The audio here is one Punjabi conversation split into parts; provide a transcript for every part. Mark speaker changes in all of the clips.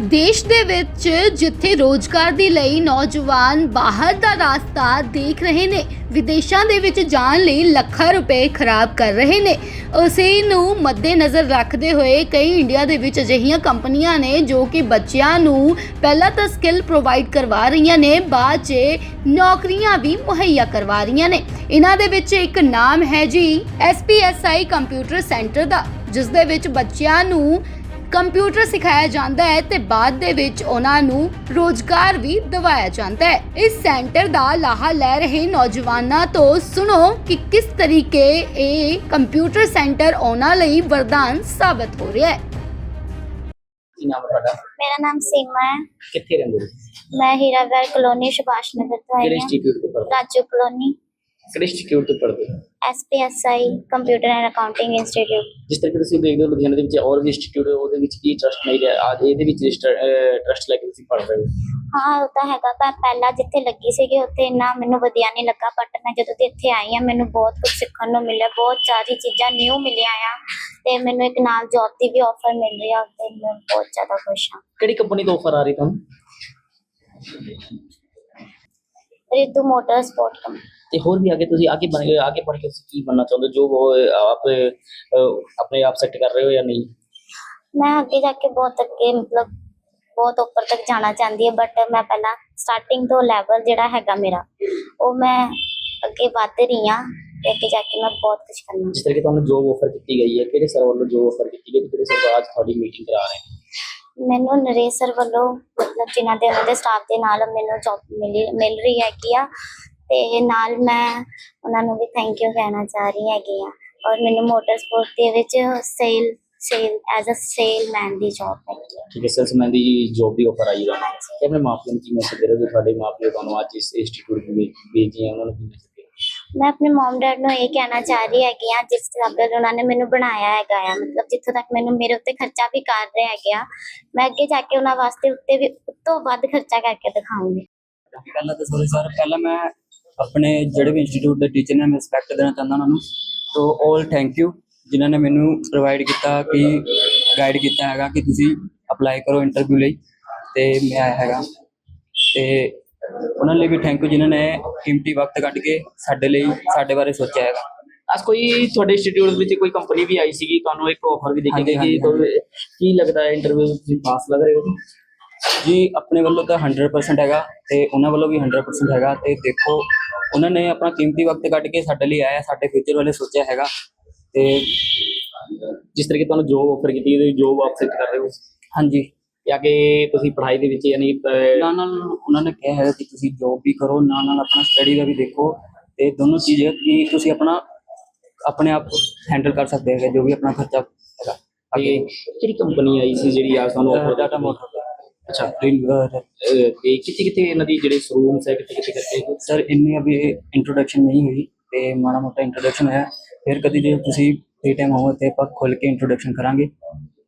Speaker 1: ਦੇਸ਼ ਦੇ ਵਿੱਚ ਜਿੱਥੇ ਰੋਜ਼ਗਾਰ ਦੇ ਲਈ ਨੌਜਵਾਨ ਬਾਹਰ ਦਾ ਰਸਤਾ ਦੇਖ ਰਹੇ ਨੇ, ਵਿਦੇਸ਼ਾਂ ਦੇ ਵਿੱਚ ਜਾਣ ਲਈ ਲੱਖਾਂ ਰੁਪਏ ਖਰਾਬ ਕਰ ਰਹੇ ਨੇ। ਉਸੇ ਨੂੰ ਮੱਦੇਨਜ਼ਰ ਰੱਖਦੇ ਹੋਏ ਕਈ ਇੰਡੀਆ ਦੇ ਵਿੱਚ ਅਜਿਹੀਆਂ ਕੰਪਨੀਆਂ ਨੇ ਜੋ ਕਿ ਬੱਚਿਆਂ ਨੂੰ ਪਹਿਲਾਂ ਤਾਂ ਸਕਿੱਲ ਪ੍ਰੋਵਾਈਡ ਕਰਵਾ ਰਹੀਆਂ ਨੇ, ਬਾਅਦ 'ਚ ਨੌਕਰੀਆਂ ਵੀ ਮੁਹੱਈਆ ਕਰਵਾ ਰਹੀਆਂ ਨੇ। ਇਹਨਾਂ ਦੇ ਵਿੱਚ ਇੱਕ ਨਾਮ ਹੈ ਜੀ SPSI ਕੰਪਿਊਟਰ ਸੈਂਟਰ ਦਾ, ਜਿਸ ਦੇ ਵਿੱਚ ਬੱਚਿਆਂ ਨੂੰ ਕੰਪਿਊਟਰ ਸਿਖਾਇਆ ਜਾਂਦਾ ਹੈ ਤੇ ਬਾਅਦ ਦੇ ਵਿੱਚ ਉਹਨਾਂ ਨੂੰ ਰੋਜ਼ਗਾਰ ਵੀ ਦਿਵਾਇਆ ਜਾਂਦਾ ਹੈ। ਇਸ ਸੈਂਟਰ ਦਾ ਲਾਹਾ ਲੈ ਰਹੇ ਨੌਜਵਾਨਾਂ ਤੋਂ ਸੁਣੋ ਕਿ ਕਿਸ ਤਰੀਕੇ ਇਹ ਕੰਪਿਊਟਰ ਸੈਂਟਰ ਉਹਨਾਂ ਲਈ ਵਰਦਾਨ ਸਾਬਤ ਹੋ ਰਿਹਾ ਹੈ।
Speaker 2: ਕੀ ਨਾਮ ਹੈ ਤੁਹਾਡਾ?
Speaker 3: ਮੇਰਾ ਨਾਮ ਸੀਮਾ ਹੈ।
Speaker 2: ਕਿੱਥੇ ਰਹਿੰਦੇ ਹੋ
Speaker 3: ਮੈਂ ਹੀਰਾਗਰ ਕਲੋਨੀ ਸੁਭਾਸ਼ ਨਗਰ ਤੋਂ ਆਈ
Speaker 2: ਕਿਹੜੇ
Speaker 3: ਹਾਂ।
Speaker 2: ਇੰਸਟੀਚਿਊਟ ਤੋਂ ਪੜ੍ਹਦੇ
Speaker 3: ਰਾਜੂ ਕਲੋਨੀ।
Speaker 2: ਕਿਹੜੇ ਇੰਸਟੀਚਿਊਟ ਤੋਂ ਪੜ੍ਹਦੇ ਹੋ?
Speaker 3: SPSI computer and accounting institute
Speaker 2: ਜਿਸ ਤਰੀਕੇ ਤੁਸੀਂ ਦੇਖਦੇ ਹੋ ਲੁਧਿਆਣਾ ਦੇ ਵਿੱਚ ਹੋਰ ਵੀ ਇੰਸਟੀਚਿਊਟ ਉਹਦੇ ਵਿੱਚ ਕੀ ਟਰਸਟ ਨਹੀਂ ਰਿਹਾ? ਅੱਜ ਇਹਦੇ ਵਿੱਚ ਟਰਸਟ ਲੈ ਕੇ ਤੁਸੀਂ ਪੜ੍ਹ ਰਹੇ ਹੋ।
Speaker 3: ਹਾਂ ਉਹ ਤਾਂ ਹੈਗਾ ਤਾਂ ਪਹਿਲਾਂ ਜਿੱਥੇ ਲੱਗੀ ਸੀਗੀ ਉੱਥੇ ਇੰਨਾ ਮੈਨੂੰ ਵਧੀਆ ਨਹੀਂ ਲੱਗਾ ਬਟ ਮੈਂ ਜਦੋਂ ਦੀ ਇੱਥੇ ਆਈ ਹਾਂ ਮੈਨੂੰ ਬਹੁਤ ਕੁਝ ਸਿੱਖਣ ਨੂੰ ਮਿਲਿਆ ਬਹੁਤ ਸਾਰੀ ਚੀਜ਼ਾਂ ਨਿਊ ਮਿਲੀਆਂ ਆ ਤੇ ਮੈਨੂੰ ਇੱਕ ਨਾਲ ਜੌਬ ਦੀ ਵੀ ਆਫਰ ਮਿਲ ਰਹੀ ਆ ਤੇ ਮੈਂ ਬਹੁਤ ਜ਼ਿਆਦਾ ਖੁਸ਼ ਹਾਂ।
Speaker 2: ਕਿਹੜੀ ਕੰਪਨੀ ਤੋਂ ਆਫਰ ਆ ਰਹੀ ਤੁਹਾਨੂੰ?
Speaker 3: ਰਿਤੂ ਮੋਟਰ ਸਪੋਰਟ ਕੰਪਨੀ
Speaker 2: ਤੇ ਹੋਰ ਵੀ ਅੱਗੇ ਤੁਸੀਂ ਅੱਗੇ ਬਣ ਅੱਗੇ ਪੜ੍ਹ ਕੇ ਤੁਸੀਂ ਕੀ ਬਣਨਾ ਚਾਹੁੰਦੇ ਹੋ? ਜੋ ਉਹ ਆਪ ਆਪਣੇ ਆਪ ਸੈੱਟ ਕਰ ਰਹੇ ਹੋ ਜਾਂ ਨਹੀਂ?
Speaker 3: ਮੈਂ ਅੱਗੇ ਜਾ ਕੇ ਬਹੁਤ ਅੱਗੇ ਮਤਲਬ ਬਹੁਤ ਉੱਪਰ ਤੱਕ ਜਾਣਾ ਚਾਹੁੰਦੀ ਹਾਂ ਬਟ ਮੈਂ ਪਹਿਲਾਂ ਸਟਾਰਟਿੰਗ ਤੋਂ ਲੈਵਲ ਜਿਹੜਾ ਹੈਗਾ ਮੇਰਾ ਉਹ ਮੈਂ ਅੱਗੇ ਵੱਧ ਰਹੀ ਹਾਂ ਤੇ ਅੱਗੇ ਜਾ ਕੇ ਮੈਂ ਬਹੁਤ ਕੁਝ ਕਰਨਾ
Speaker 2: ਜਿਸ ਤਰੀਕੇ ਤੁਹਾਨੂੰ ਜੋਬ ਆਫਰ ਕੀਤੀ ਗਈ ਹੈ ਕਿਹੜੇ ਸਰ ਵੱਲੋਂ ਜੋਬ ਆਫਰ ਕੀਤੀ ਗਈ ਕਿਹੜੇ ਸਰ ਅੱਜ ਤੁਹਾਡੀ ਮੀਟਿੰਗ ਕਰਾ ਰਹੇ ਨੇ?
Speaker 3: ਮੈਨੂੰ ਨਰੇਸ਼ ਸਰ ਵੱਲੋਂ ਮਤਲਬ ਜਿਨ੍ਹਾਂ ਦੇ ਉਹਨਾਂ ਦੇ ਸਟਾਫ ਦੇ ਨਾਲ ਮੈਨੂੰ ਜੌਬ ਮਿਲੀ ਮਿਲ ਰਹੀ ਹੈਗੀ ਆ ਤੇ ਨਾਲ ਮੈਂ ਉਹਨਾਂ ਨੂੰ ਵੀ ਥੈਂਕ ਯੂ ਕਹਿਣਾ ਚਾਹ ਰਹੀ ਹੈਗੀ ਆ ਔਰ ਮੈਨੂੰ ਮੋਟਰ ਸਪੋਰਟ ਦੇ ਵਿੱਚ sale sale as a salesman the job ਹੈਗੀ ਆ
Speaker 2: ਠੀਕ ਹੈ ਸੈਲਸਮੈਨ ਦੀ ਜੋਬ ਦੀ ਆਫਰ ਆਈ ਹੈ। ਤੇ ਆਪਣੇ ਮਾਪਿਆਂ ਨੂੰ ਕੀ ਮੈਸੇਜ ਦੇ ਰਹੇ ਹੋ ਤੁਹਾਡੇ ਤੁਹਾਨੂੰ ਅੱਜ ਇਸ ਇੰਸਟੀਚਿਊਟ ਵਿੱਚ ਭੇਜੇ ਉਹਨਾਂ ਨੂੰ ਕੀ ਮੈਸੇਜ ਦੇ?
Speaker 3: ਮੈਂ ਆਪਣੇ ਮਮ ਡੈਡ ਨੂੰ ਇਹ ਕਹਿਣਾ ਚਾਹ ਰਹੀ ਹੈਗੀ ਆ ਜਿਸ ਹਿਸਾਬ ਨਾਲ ਉਹਨਾਂ ਨੇ ਮੈਨੂੰ ਬਣਾਇਆ ਹੈਗਾ ਆ। ਮਤਲਬ ਜਿੱਥੋਂ ਤੱਕ ਮੈਨੂੰ ਮੇਰੇ ਉੱਤੇ ਖਰਚਾ ਵੀ ਕਰ ਰਹੇ ਹੈਗੇ ਆ ਮੈਂ ਅੱਗੇ ਜਾ ਕੇ ਉਹਨਾਂ ਵਾਸਤੇ ਉੱਤੇ ਵੀ ਉੱਤੋਂ ਵੱਧ ਖਰਚਾ ਕਰਕੇ ਦਿਖਾਉਂਗੀ।
Speaker 4: ਪਹਿਲਾਂ ਤਾਂ ਸੋਰੀ ਸਰ ਪਹਿਲਾਂ ਮੈਂ ਆਪਣੇ ਜਿਹੜੇ ਵੀ ਇੰਸਟੀਚਿਊਟ ਦੇ ਟੀਚਰ ਨੇ ਮੈਂ ਰਿਸਪੈਕਟ ਦੇਣਾ ਚਾਹੁੰਦਾ ਉਹਨਾਂ ਨੂੰ। ਤੋਂ 올 ਥੈਂਕ ਯੂ ਜਿਨ੍ਹਾਂ ਨੇ ਮੈਨੂੰ ਪ੍ਰੋਵਾਈਡ ਕੀਤਾ ਕਿ ਗਾਈਡ ਕੀਤਾ ਹੈਗਾ ਕਿ ਤੁਸੀਂ ਅਪਲਾਈ ਕਰੋ ਇੰਟਰਵਿਊ ਲਈ। ਤੇ ਮੈਂ ਆਇਆ ਹੈਗਾ। ਤੇ ਉਹਨਾਂ ਲਈ ਵੀ ਥੈਂਕ ਯੂ ਜਿਨ੍ਹਾਂ ਨੇ ਕੀਮਤੀ ਵਕਤ ਕੱਢ ਕੇ ਸਾਡੇ ਲਈ ਸਾਡੇ ਬਾਰੇ ਸੋਚਿਆ ਹੈਗਾ।
Speaker 2: ਅੱਜ ਕੋਈ ਤੁਹਾਡੇ ਇੰਸਟੀਚਿਊਟ ਵਿੱਚ ਕੋਈ ਕੰਪਨੀ ਵੀ ਆਈ ਸੀਗੀ? ਤੁਹਾਨੂੰ ਇੱਕ ਆਫਰ ਵੀ ਦੇਖੀ ਗਈ ਕੋਈ- ਕੀ ਲੱਗਦਾ ਹੈ ਇੰਟਰਵਿਊ ਤੁਸੀਂ ਪਾਸ ਲੱਗ ਰਹੇ ਹੋ?
Speaker 4: ਜੀ ਆਪਣੇ ਵੱਲੋਂ ਤਾਂ 100% ਹੈਗਾ ਤੇ ਉਹਨਾਂ ਵੱਲੋਂ ਵੀ 100% ਹੈਗਾ। ਤੇ ਦੇਖੋ ਉਹਨਾਂ ਨੇ ਆਪਣਾ ਕੀਮਤੀ ਵਕਤ ਕੱਢ ਕੇ ਸਾਡੇ ਲਈ ਆਇਆ ਸਾਡੇ ਫਿਊਚਰ ਬਾਰੇ ਸੋਚਿਆ ਹੈਗਾ। ਤੇ
Speaker 2: ਜਿਸ ਤਰੀਕੇ ਤੁਹਾਨੂੰ ਜੋਬ ਆਫਰ ਕੀਤੀ ਗਈ ਜੋਬ ਸੈੱਟ ਕਰ ਰਹੇ ਹੋ।
Speaker 4: ਹਾਂਜੀ।
Speaker 2: ਤੇ ਅੱਗੇ ਤੁਸੀਂ ਪੜ੍ਹਾਈ ਦੇ ਵਿੱਚ ਯਾਨੀ
Speaker 4: ਨਾਲ ਨਾਲ ਉਹਨਾਂ ਨੇ ਕਿਹਾ ਹੈ ਕਿ ਤੁਸੀਂ ਜੋਬ ਵੀ ਕਰੋ ਨਾਲ ਨਾਲ ਆਪਣਾ ਸਟੱਡੀ ਦਾ ਵੀ ਦੇਖੋ। ਤੇ ਦੋਨੋਂ ਚੀਜ਼ਾਂ ਕਿ ਤੁਸੀਂ ਆਪਣਾ ਆਪਣੇ ਆਪ ਹੈਂਡਲ ਕਰ ਸਕਦੇ ਹੈਗੇ ਜੋ ਵੀ ਆਪਣਾ ਖਰਚਾ ਹੈਗਾ। ਅੱਗੇ
Speaker 2: ਕਿਹੜੀ ਕੰਪਨੀ ਆਈ ਸੀ ਜਿਹੜੀ ਆ ਤੁਹਾਨੂੰ ਆਫਰ
Speaker 4: ਡਾਟਾ ਮੋਟਰ
Speaker 2: ਅੱਛਾ
Speaker 4: ਰਿਲਵਰ
Speaker 2: ਤੇ ਕਿੱਥੇ ਕਿੱਥੇ ਇਹਨਾਂ ਦੀ ਜਿਹੜੇ ਸ਼ੋਰੂਮਸ ਹੈ ਕਿੱਥੇ ਕਿੱਥੇ ਕਰਕੇ
Speaker 4: ਸਰ ਇੰਨੀ ਅਭੀ ਇੰਟਰੋਡਕਸ਼ਨ ਨਹੀਂ ਹੋਈ ਤੇ ਮਾੜਾ ਮੋਟਾ ਇੰਟਰੋਡਕਸ਼ਨ ਹੈ ਫਿਰ ਕਦੀ ਜੇ ਤੁਸੀਂ ਫ੍ਰੀ ਟਾਈਮ ਹੋਵੇ ਤੇ ਆਪਾਂ ਖੁੱਲ ਕੇ ਇੰਟਰੋਡਕਸ਼ਨ ਕਰਾਂਗੇ।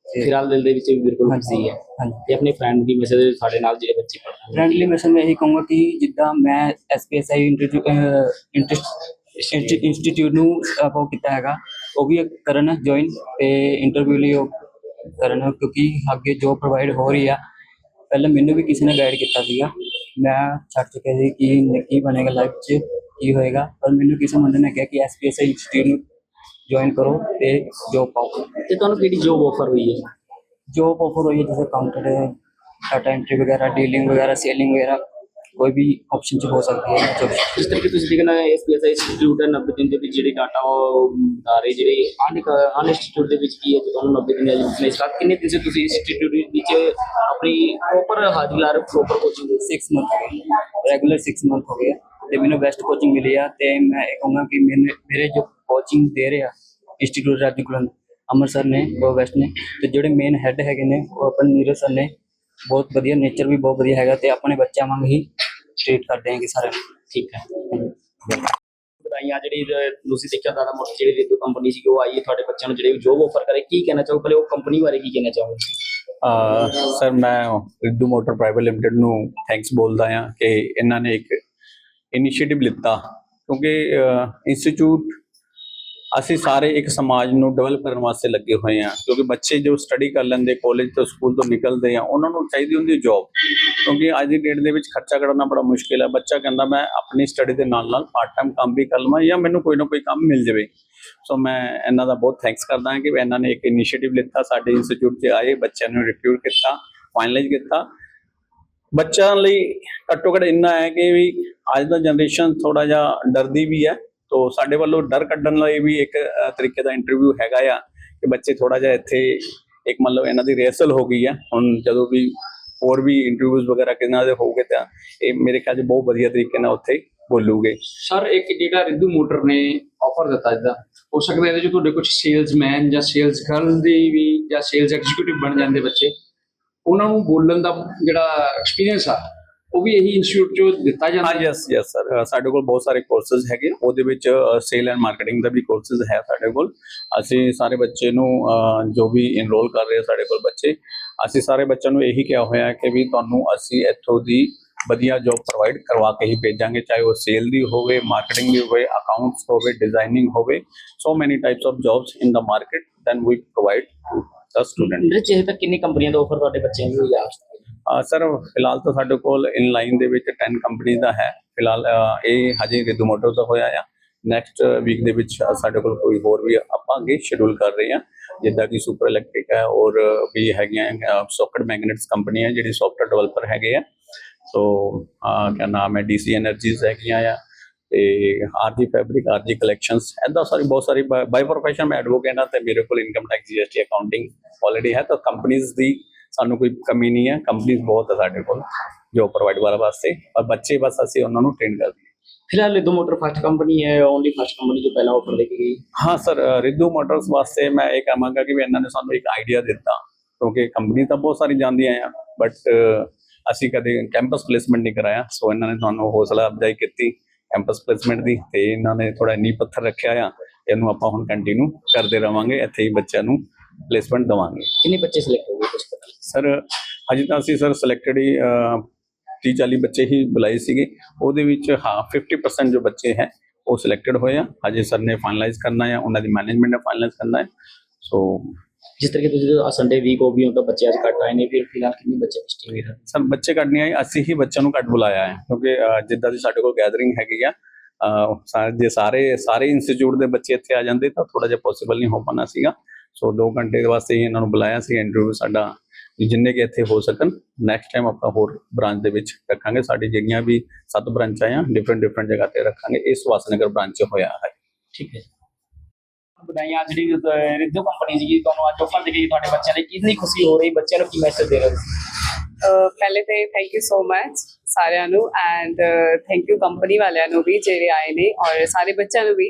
Speaker 4: ਤੇ
Speaker 2: ਫਿਲਹਾਲ ਦਿਲ ਦੇ ਵਿੱਚ ਬਿਲਕੁਲ ਖੁਸ਼ੀ ਹੈ।
Speaker 4: ਹਾਂਜੀ।
Speaker 2: ਤੇ ਆਪਣੇ ਫਰੈਂਡ ਦੀ ਮੈਸੇਜ ਸਾਡੇ ਨਾਲ ਜਿਹੜੇ ਬੱਚੇ ਪੜ੍ਹਦੇ
Speaker 4: ਫ੍ਰੈਂਡਲੀ ਮੈਸੇਜ ਮੈਂ ਇਹੀ ਕਹੂੰਗਾ ਕਿ ਜਿੱਦਾਂ ਮੈਂ ਐਸਪੀਐਸਆਈ ਇੰਸਟੀਚਿਊਟ ਨੂੰ ਆਪਾਂ ਕੀਤਾ ਹੈਗਾ ਉਹ ਵੀ ਕਰਨ ਜੁਆਇਨ ਤੇ ਇੰਟਰਵਿਊ ਲਈ ਉਹ ਕਰਨ ਕਿਉਂਕਿ ਅੱਗੇ ਜੋ ਪ੍ਰੋਵਾਈਡ ਹੋ ਰਹੀ ਆ। ਪਹਿਲਾਂ ਮੈਨੂੰ ਵੀ ਕਿਸੇ ਨੇ ਗਾਈਡ ਕੀਤਾ ਸੀਗਾ। ਮੈਂ ਛੱਡ ਚੁੱਕਿਆ ਸੀ ਕਿ ਕੀ ਬਣੇਗਾ ਲਾਈਫ 'ਚ ਕੀ ਹੋਏਗਾ। ਪਰ ਮੈਨੂੰ ਕਿਸੇ ਮੁੰਡੇ ਨੇ ਕਿਹਾ ਕਿ ਐਸਪੀਐਸ ਇੰਸਟੀਟਿਊਟ ਨੂੰ ਜੁਆਇਨ ਕਰੋ ਤੇ ਜੋਬ ਪਾਓ।
Speaker 2: ਤੇ ਤੁਹਾਨੂੰ ਕਿਹੜੀ ਜੋਬ ਆਫਰ ਹੋਈ ਹੈ?
Speaker 4: ਜੋਬ ਆਫਰ ਹੋਈ ਹੈ ਜਿਵੇਂ ਕਾਊਂਟਰ ਡਾਟਾ ਐਂਟਰੀ ਵਗੈਰਾ ਡੀਲਿੰਗ ਵਗੈਰਾ ਸੇਲਿੰਗ ਵਗੈਰਾ। ਕੋਈ ਵੀ ਆਪਸ਼ਨ ਚ ਹੋ ਸਕਦੀ ਹੈ
Speaker 2: ਜਿਸ ਤਰੀਕੇ ਤੁਸੀਂ ਦੇਖਣਾ ਹੈ ਐਸਪੀਐਸਆਈ ਇੰਸਟੀਚਿਊਟ ਹੈ 90 ਦਿਨ ਦੇ ਜਿਹੜੇ ਡਾਟਾ ਉਹ ਬਤਾ ਜਿਹੜੇ ਅਨ ਇੰਸਟੀਚਿਊਟ ਦੇ ਵਿੱਚ ਕੀ ਹੈ ਤੁਹਾਨੂੰ 90 ਦਿਨ ਦੀ ਜਿਸ ਸਟਾਰਟ ਕਿੰਨੇ ਦਿਨ ਤੁਸੀਂ ਇੰਸਟੀਚਿਊਟ ਵਿੱਚ ਆਪਣੀ ਪ੍ਰੋਪਰ ਹਾਜ਼ਰੀ ਲਾ ਰਹੇ
Speaker 4: proper coaching 6 month regular 6 month ਹੋ ਗਿਆ ਤੇ ਮੈਨੂੰ ਬੈਸਟ ਕੋਚਿੰਗ ਮਿਲੀ ਆ ਤੇ ਮੈਂ ਇਹ ਕਹਾਂਗਾ ਕਿ ਮੇਰੇ ਜੋ ਕੋਚਿੰਗ ਦੇ ਰਿਹਾ ਇੰਸਟੀਚਿਊਟ ਰਾਜਕੁਲਨ ਅਮਰ ਸਰ ਨੇ ਬਹੁਤ ਬੈਸਟ ਨੇ। ਤੇ ਜਿਹੜੇ ਮੇਨ ਹੈੱਡ ਹੈਗੇ ਨੇ ਉਹ ਆਪਣੇ ਨੀਰਜ ਸਰ ਨੇ ਬਹੁਤ ਵਧੀਆ ਨੇਚਰ ਵੀ ਬਹੁਤ ਵਧੀਆ ਹੈਗਾ ਤੇ ਆਪਣੇ ਬੱਚਿਆਂ ਵਾਂਗ ਹੀ ਟ੍ਰੀਟ ਕਰਦੇ ਹੈਗੇ ਸਾਰਿਆਂ ਨੂੰ
Speaker 2: ਠੀਕ ਹੈ। ਬਤਾਈਆਂ ਜਿਹੜੀ ਤੁਸੀਂ ਦੇਖਿਆ ਦਾਦਾ ਮੋਟਰ ਜਿਹੜੀ ਰੇਡੂ ਕੰਪਨੀ ਸੀ ਉਹ ਆਈ ਹੈ ਤੁਹਾਡੇ ਬੱਚਿਆਂ ਨੂੰ ਜਿਹੜੇ ਜੋਬ ਆਫਰ ਕਰੇ। ਕੀ ਕਹਿਣਾ ਚਾਹੋ ਪਹਿਲੇ ਉਹ ਕੰਪਨੀ ਬਾਰੇ ਕੀ ਕਹਿਣਾ ਚਾਹੋਗੇ?
Speaker 5: ਅਹ ਸਰ ਮੈਂ ਰਿੱਧੂ ਮੋਟਰ ਪ੍ਰਾਈਵੇਟ ਲਿਮਟਿਡ ਨੂੰ ਥੈਂਕਸ ਬੋਲਦਾ ਹਾਂ ਕਿ ਇਹਨਾਂ ਨੇ ਇੱਕ ਇਨੀਸ਼ੀਏਟਿਵ ਲਿੱਤਾ। ਕਿਉਂਕਿ ਇੰਸਟੀਚਿਊਟ ਅਸੀਂ ਸਾਰੇ ਇੱਕ ਸਮਾਜ ਨੂੰ ਡਿਵੈਲਪ ਕਰਨ ਵਾਸਤੇ ਲੱਗੇ ਹੋਏ ਹਾਂ, ਕਿਉਂਕਿ ਬੱਚੇ ਜੋ ਸਟੱਡੀ ਕਰ ਲੈਂਦੇ ਕਾਲਜ ਤੋਂ ਸਕੂਲ ਤੋਂ ਨਿਕਲਦੇ ਆ, ਉਹਨਾਂ ਨੂੰ ਚਾਹੀਦੀ ਹੁੰਦੀ ਹੈ ਜੌਬ ਕਿਉਂਕਿ ਅੱਜ ਦੀ ਡੇਟ ਦੇ ਵਿੱਚ ਖਰਚਾ ਕੱਢਣਾ ਬੜਾ ਮੁਸ਼ਕਿਲ ਹੈ ਬੱਚਾ ਕਹਿੰਦਾ, ਮੈਂ ਆਪਣੀ ਸਟੱਡੀ ਦੇ ਨਾਲ ਨਾਲ ਪਾਰਟ ਟਾਈਮ ਕੰਮ ਵੀ ਕਰ ਲਵਾਂ ਜਾਂ ਮੈਨੂੰ ਕੋਈ ਨਾ ਕੋਈ ਕੰਮ ਮਿਲ ਜਾਵੇ। ਸੋ ਮੈਂ ਇਹਨਾਂ ਦਾ ਬਹੁਤ ਥੈਂਕਸ ਕਰਦਾ ਹਾਂ ਕਿ ਇਹਨਾਂ ਨੇ ਇੱਕ ਇਨੀਸ਼ੀਏਟਿਵ ਲਿੱਤਾ, ਸਾਡੇ ਇੰਸਟੀਚਿਊਟ 'ਚ ਆਏ, ਬੱਚਿਆਂ ਨੂੰ ਰਿਕਰੂਟ ਕੀਤਾ ਫਾਈਨਲਾਈਜ਼ ਕੀਤਾ। ਬੱਚਿਆਂ ਲਈ ਘੱਟੋ ਘੱਟ ਇੰਨਾ ਹੈ ਕਿ ਵੀ ਅੱਜ ਦਾ ਜਨਰੇਸ਼ਨ ਥੋੜਾ ਜਿਹਾ ਡਰਦੀ ਵੀ ਹੈ। ਤੋ ਸਾਡੇ ਵੱਲੋਂ ਡਰ ਕੱਢਣ ਲਈ ਵੀ ਇੱਕ ਤਰੀਕੇ ਦਾ ਇੰਟਰਵਿਊ ਹੈਗਾ ਆ ਕਿ ਬੱਚੇ ਥੋੜਾ ਜਿਹਾ ਇੱਥੇ ਇੱਕ ਮਤਲਬ ਇਹਨਾਂ ਦੀ ਰਿਹਰਸਲ ਹੋ ਗਈ ਆ। ਹੁਣ ਜਦੋਂ ਵੀ ਹੋਰ ਵੀ ਇੰਟਰਵਿਊਜ਼ ਵਗੈਰਾ ਕਿਨਾਂ ਦੇ ਹੋਊਗੇ ਤਾਂ ਇਹ ਮੇਰੇ ਖਿਆਲ 'ਚ ਬਹੁਤ ਵਧੀਆ ਤਰੀਕੇ ਨਾਲ ਉੱਥੇ ਬੋਲੂਗੇ।
Speaker 2: ਸਰ ਇੱਕ ਜਿਹੜਾ ਰਿੰਦੂ ਮੋਟਰ ਨੇ ਆਫਰ ਦਿੱਤਾ ਜਿੱਦਾਂ ਹੋ ਸਕਦਾ ਇਹਦੇ ਚ ਤੁਹਾਡੇ ਕੁਝ ਸੇਲਸਮੈਨ ਜਾਂ ਸੇਲਸ ਗਰਲ ਦੀ ਵੀ ਜਾਂ ਸੇਲਸ ਐਗਜ਼ੀਕਿਊਟਿਵ ਬਣ ਜਾਂਦੇ ਬੱਚੇ। ਉਹਨਾਂ ਨੂੰ ਬੋਲਣ ਦਾ ਜਿਹੜਾ ਐਕਸਪੀਰੀਅੰਸ ਆ ਉਹ ਵੀ ਇਹੀ ਇੰਸਟੀਚਿਊਟ ਚੋਂ ਦਿੱਤਾ ਜਾਂਦਾ?
Speaker 5: ਹਾਂ ਯੈਸ ਯੈਸ ਸਰ ਸਾਡੇ ਕੋਲ ਬਹੁਤ ਸਾਰੇ ਕੋਰਸਸ ਹੈਗੇ। ਉਹਦੇ ਵਿੱਚ ਸੇਲ ਐਂਡ ਮਾਰਕੀਟਿੰਗ ਦਾ ਵੀ ਕੋਰਸਸ ਹੈ ਸਾਡੇ ਕੋਲ। ਅਸੀਂ ਸਾਰੇ ਬੱਚੇ ਨੂੰ ਜੋ ਵੀ ਇਨਰੋਲ ਕਰ ਰਹੇ ਸਾਡੇ ਕੋਲ ਬੱਚੇ ਅਸੀਂ ਸਾਰੇ ਬੱਚਿਆਂ ਨੂੰ ਇਹੀ ਕਿਹਾ ਹੋਇਆ ਹੈ ਕਿ ਵੀ ਤੁਹਾਨੂੰ ਅਸੀਂ ਇੱਥੋਂ ਦੀ ਵਧੀਆ ਜੌਬ ਪ੍ਰੋਵਾਈਡ ਕਰਵਾ ਕੇ ਹੀ ਭੇਜਾਂਗੇ ਚਾਹੇ ਉਹ ਸੇਲ ਦੀ ਹੋਵੇ ਮਾਰਕੀਟਿੰਗ ਦੀ ਹੋਵੇ ਅਕਾਊਂਟਸ ਹੋਵੇ ਡਿਜ਼ਾਈਨਿੰਗ ਹੋਵੇ। So many types of jobs in the market then we provide to
Speaker 2: the student ਹਜੇ ਤੱਕ ਕਿੰਨੀ ਕੰਪਨੀਆਂ ਦਾ ਆਫਰ ਤੁਹਾਡੇ ਬੱਚਿਆਂ ਨੂੰ ਹੋਇਆ
Speaker 5: ਸਰ, ਫਿਲਹਾਲ ਤਾਂ ਸਾਡੇ ਕੋਲ ਇਨ ਲਾਈਨ ਦੇ ਵਿੱਚ 10 ਕੰਪਨੀਆਂ ਦਾ ਹੈ। ਫਿਲਹਾਲ ਇਹ ਹਜੇ ਰਿਦੂ ਮੋਟਰ ਤੋਂ ਹੋਇਆ ਆ। ਨੈਕਸਟ ਵੀਕ ਦੇ ਵਿੱਚ ਸਾਡੇ ਕੋਲ ਕੋਈ ਹੋਰ ਵੀ ਆਪਾਂ ਅੱਗੇ ਸ਼ਡਿਊਲ ਕਰ ਰਹੇ ਹਾਂ। ਜਿੱਦਾਂ ਕਿ ਸੁਪਰ ਇਲੈਕਟ੍ਰਿਕ ਹੈ ਔਰ ਵੀ ਹੈਗੀਆਂ ਸੌਕਟ ਮੈਗਨੇਟਸ ਕੰਪਨੀ ਹੈ ਜਿਹੜੀ ਸੌਫਟਵੇਅਰ ਡਿਵੈਲਪਰ ਹੈਗੇ ਆ। ਸੋ ਕਿਆ ਨਾਮ ਹੈ ਡੀਸੀ એનર્ਜੀਜ਼ ਹੈਗੀਆਂ ਆ ਤੇ ਆਰਜੀ ਫੈਬਰਿਕ ਆਰਜੀ ਕਲੈਕਸ਼ਨਸ ਐਦਾਂ ਸਾਰੀ ਬਹੁਤ ਸਾਰੀ ਬਾਈ ਪ੍ਰੋਫੈਸ਼ਨ ਮੈਂ ਐਡਵੋਕੇਟ ਹਾਂ ਤੇ ਮੇਰੇ ਕੋਲ income tax GST accounting already ਹੈ ਤਾਂ ਕੰਪਨੀਆਂ ਦੀ ਸਾਨੂੰ ਕੋਈ ਕਮੀ ਨਹੀਂ ਹੈ। ਕੰਪਨੀਆਂ ਬਹੁਤ ਹੈ ਸਾਡੇ ਕੋਲ ਜੋ ਪ੍ਰੋਵਾਈਡ ਵਾਲਾ ਵਾਸਤੇ। ਔਰ ਬੱਚੇ ਬਸ ਅਸੀਂ ਉਹਨਾਂ ਨੂੰ ਟ੍ਰੇਨ ਕਰਦੇ ਹਾਂ।
Speaker 2: ਫਿਲਹਾਲ ਰਿੱਧੂ ਮੋਟਰ ਫਸਟ ਕੰਪਨੀ ਹੈ ਓਨਲੀ ਫਸਟ ਕੰਪਨੀ ਜੋ ਪਹਿਲਾਂ ਆਫਰ ਦੇ ਕੇ ਗਈ।
Speaker 5: ਹਾਂ ਸਰ ਰਿੱਧੂ ਮੋਟਰਸ ਵਾਸਤੇ ਮੈਂ ਇਹ ਕਹਾਂਗਾ ਕਿ ਵੀ ਇਹਨਾਂ ਨੇ ਸਾਨੂੰ ਇੱਕ ਆਈਡੀਆ ਦਿੱਤਾ। ਕਿਉਂਕਿ ਕੰਪਨੀ ਤਾਂ ਬਹੁਤ ਸਾਰੀ ਜਾਂਦੀਆਂ ਆ ਬਟ ਅਸੀਂ ਕਦੇ ਕੈਂਪਸ ਪਲੇਸਮੈਂਟ ਨਹੀਂ ਕਰਾਇਆ। ਸੋ ਇਹਨਾਂ ਨੇ ਸਾਨੂੰ ਹੌਸਲਾ ਅਫਜ਼ਾਈ ਕੀਤੀ ਕੈਂਪਸ ਪਲੇਸਮੈਂਟ ਦੀ ਤੇ ਇਹਨਾਂ ਨੇ ਥੋੜਾ ਨੀ ਪੱਥਰ ਰੱਖਿਆ ਆ। ਇਹਨੂੰ ਆਪਾਂ ਹੁਣ ਕੰਟੀਨਿਊ ਕਰਦੇ ਰਵਾਂਗੇ। ਇੱਥੇ ਹੀ ਬੱਚਿਆਂ ਨੂੰ ਪਲੇਸਮੈਂਟ ਦਵਾਂਗੇ।
Speaker 2: ਕਿੰਨੇ ਬੱਚੇ ਸਿਲੈਕਟ ਹੋ ਗਏ? ਕੁਝ
Speaker 5: ਸਰ ਅਜੇ ਤਾਂ ਅਸੀਂ ਸਰ ਸਿਲੈਕਟਡ ਹੀ 30 40 ਬੱਚੇ ਹੀ ਬੁਲਾਏ ਸੀਗੇ। ਉਹਦੇ ਵਿੱਚ ਹਾਂ 50% ਜੋ ਬੱਚੇ ਹੈ ਉਹ ਸਿਲੈਕਟਡ ਹੋਏ ਆ। ਅਜੇ ਸਰ ਨੇ ਫਾਈਨਲਾਈਜ਼ ਕਰਨਾ ਹੈ ਉਹਨਾਂ ਦੀ ਮੈਨੇਜਮੈਂਟ ਨੇ ਫਾਈਨਲਾਈਜ਼ ਕਰਨਾ ਹੈ। ਸੋ
Speaker 2: ਜਿਸ ਤਰੀਕੇ ਤੁਸੀਂ ਸੰਡੇ ਵੀਕ ਹੋ ਹੁਣ ਤਾਂ ਬੱਚੇ ਅੱਜ ਘੱਟ ਆਏ ਨੇ ਫਿਰ ਫਿਲਹਾਲ ਕਿੰਨੇ ਬੱਚੇ ਸਟੇ ਹੋਏ
Speaker 5: ਸਰ ਬੱਚੇ ਕੱਢ ਨਹੀਂ ਆਏ ਅਸੀਂ ਹੀ ਬੱਚਿਆਂ ਨੂੰ ਕੱਢ ਬੁਲਾਇਆ ਹੈ ਕਿਉਂਕਿ ਜਿੱਦਾਂ ਦੀ ਸਾਡੇ ਕੋਲ ਗੈਦਰਿੰਗ ਹੈਗੀ ਆ ਜੇ ਸਾਰੇ ਸਾਰੇ ਇੰਸਟੀਚਿਊਟ ਦੇ ਬੱਚੇ ਇੱਥੇ ਆ ਜਾਂਦੇ ਤਾਂ ਥੋੜਾ ਜਿਹਾ ਪੋਸੀਬਲ ਨਹੀਂ ਹੋ ਪਾਣਾ ਸੀਗਾ। ਸੋ 2 ਘੰਟੇ ਦੇ ਵਾਸਤੇ ਹੀ ਇਹਨਾਂ ਨੂੰ ਬੁਲਾਇਆ ਸੀ ਇੰਟਰਵਿਊ ਸਾਡਾ ਵੀ ਜਿੰਨੇ ਕਿ ਇੱਥੇ ਹੋ ਸਕਣ ਨੈਕਸਟ ਟਾਈਮ ਆਪਾਂ ਹੋਰ ਬ੍ਰਾਂਚ ਦੇ ਵਿੱਚ ਰੱਖਾਂਗੇ। ਸਾਡੀ ਜਿਹੜੀਆਂ ਵੀ ਸੱਤ ਬ੍ਰਾਂਚਾਂ ਆ ਡਿਫਰੈਂਟ ਡਿਫਰੈਂਟ ਜਗ੍ਹਾ ਤੇ ਰੱਖਾਂਗੇ। ਇਸ ਵਾਸਨਗਰ ਬ੍ਰਾਂਚ 'ਚ ਹੋਇਆ ਹੈ।
Speaker 2: ਠੀਕ ਹੈ ਬਧਾਈਆਂ ਜਿਹੜੀ ਰਿੱਧੂ ਕੰਪਨੀ ਜੀ ਤੁਹਾਨੂੰ ਅੱਜ ਆਫਰ ਦੇ ਗਈ ਤੁਹਾਡੇ ਬੱਚਿਆਂ ਲਈ। ਕਿੰਨੀ ਖੁਸ਼ੀ ਹੋ ਰਹੀ ਬੱਚਿਆਂ ਨੂੰ ਕੀ ਮੈਸੇਜ ਦੇ ਰਹੇ ਹੋ?
Speaker 6: ਪਹਿਲੇ ਤੇ ਥੈਂਕ ਯੂ ਸੋ ਮਚ ਸਾਰਿਆਂ ਨੂੰ ਐਂਡ ਥੈਂਕ ਯੂ ਕੰਪਨੀ ਵਾਲਿਆਂ ਨੂੰ ਵੀ ਜਿਹੜੇ ਆਏ ਨੇ ਔਰ ਸਾਰੇ ਬੱਚਿਆਂ ਨੂੰ ਵੀ।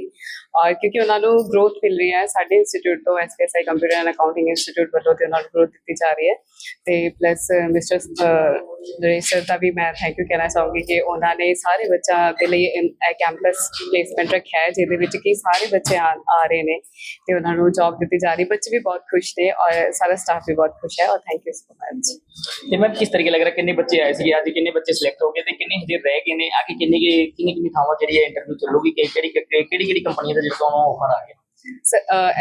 Speaker 6: ਔਰ ਕਿਉਂਕਿ ਉਹਨਾਂ ਨੂੰ ਗਰੋਥ ਮਿਲ ਰਹੀ ਹੈ, ਸਾਡੇ ਇੰਸਟੀਚਿਊਟ ਤੋਂ SKSI computer and accounting institute ਵੱਲੋਂ ਤੇ ਉਹਨਾਂ ਨੂੰ ਗਰੋਥ ਦਿੱਤੀ ਜਾ ਰਹੀ ਹੈ। ਤੇ ਪਲੱਸ ਮਿਸਟਰ ਰਜਿਸਟਰ ਦਾ ਵੀ ਮੈਂ ਥੈਂਕ ਯੂ ਕਹਿਣਾ ਚਾਹੂੰਗੀ ਕਿ ਉਹਨਾਂ ਨੇ ਸਾਰੇ ਬੱਚਿਆਂ ਦੇ ਲਈ ਇਹ ਕੈਂਪਸ ਪਲੇਸਮੈਂਟ ਰੱਖਿਆ ਹੈ, ਜਿਹਦੇ ਵਿੱਚ ਕਿ ਸਾਰੇ ਬੱਚੇ ਆ ਆ ਰਹੇ ਨੇ ਤੇ ਉਹਨਾਂ ਨੂੰ ਜੌਬ ਦਿੱਤੀ ਜਾ ਰਹੀ ਬੱਚੇ ਵੀ ਬਹੁਤ ਖੁਸ਼ ਨੇ ਔਰ ਸਾਰਾ ਸਟਾਫ ਵੀ ਬਹੁਤ ਖੁਸ਼ ਹੈ ਔਰ ਥੈਂਕ ਯੂ ਸੋ ਮਚ
Speaker 2: ਤੇ ਮੈਂ ਕਿਸ ਤਰੀਕੇ ਲੱਗ ਰਿਹਾ? ਕਿੰਨੇ ਬੱਚੇ ਆਏ ਸੀਗੇ? ਅੱਜ ਕਿੰਨੇ ਬੱਚੇ ਸਿਲੈਕਟ ਹੋ ਗਏ ਤੇ ਕਿੰਨੇ ਹਜੇ ਰਹਿ ਗਏ ਨੇ? ਆ ਕੇ ਕਿੰਨੇ ਕੁ- ਕਿੰਨੀ ਕਿੰਨੀ ਥਾਵਾਂ ਜਿਹੜੀ ਹੈ ਇੰਟਰਵਿਊ ਚੱਲੂਗੀ? ਕਿਹੜੀ ਕਿਹੜੀ ਕਿਹੜੀ ਕੰਪਨੀਆਂ ਕੰਪਨੀ ਦਾ ਜਿਹੜਾ ਤੁਹਾਨੂੰ ਆਫਰ ਆ ਗਿਆ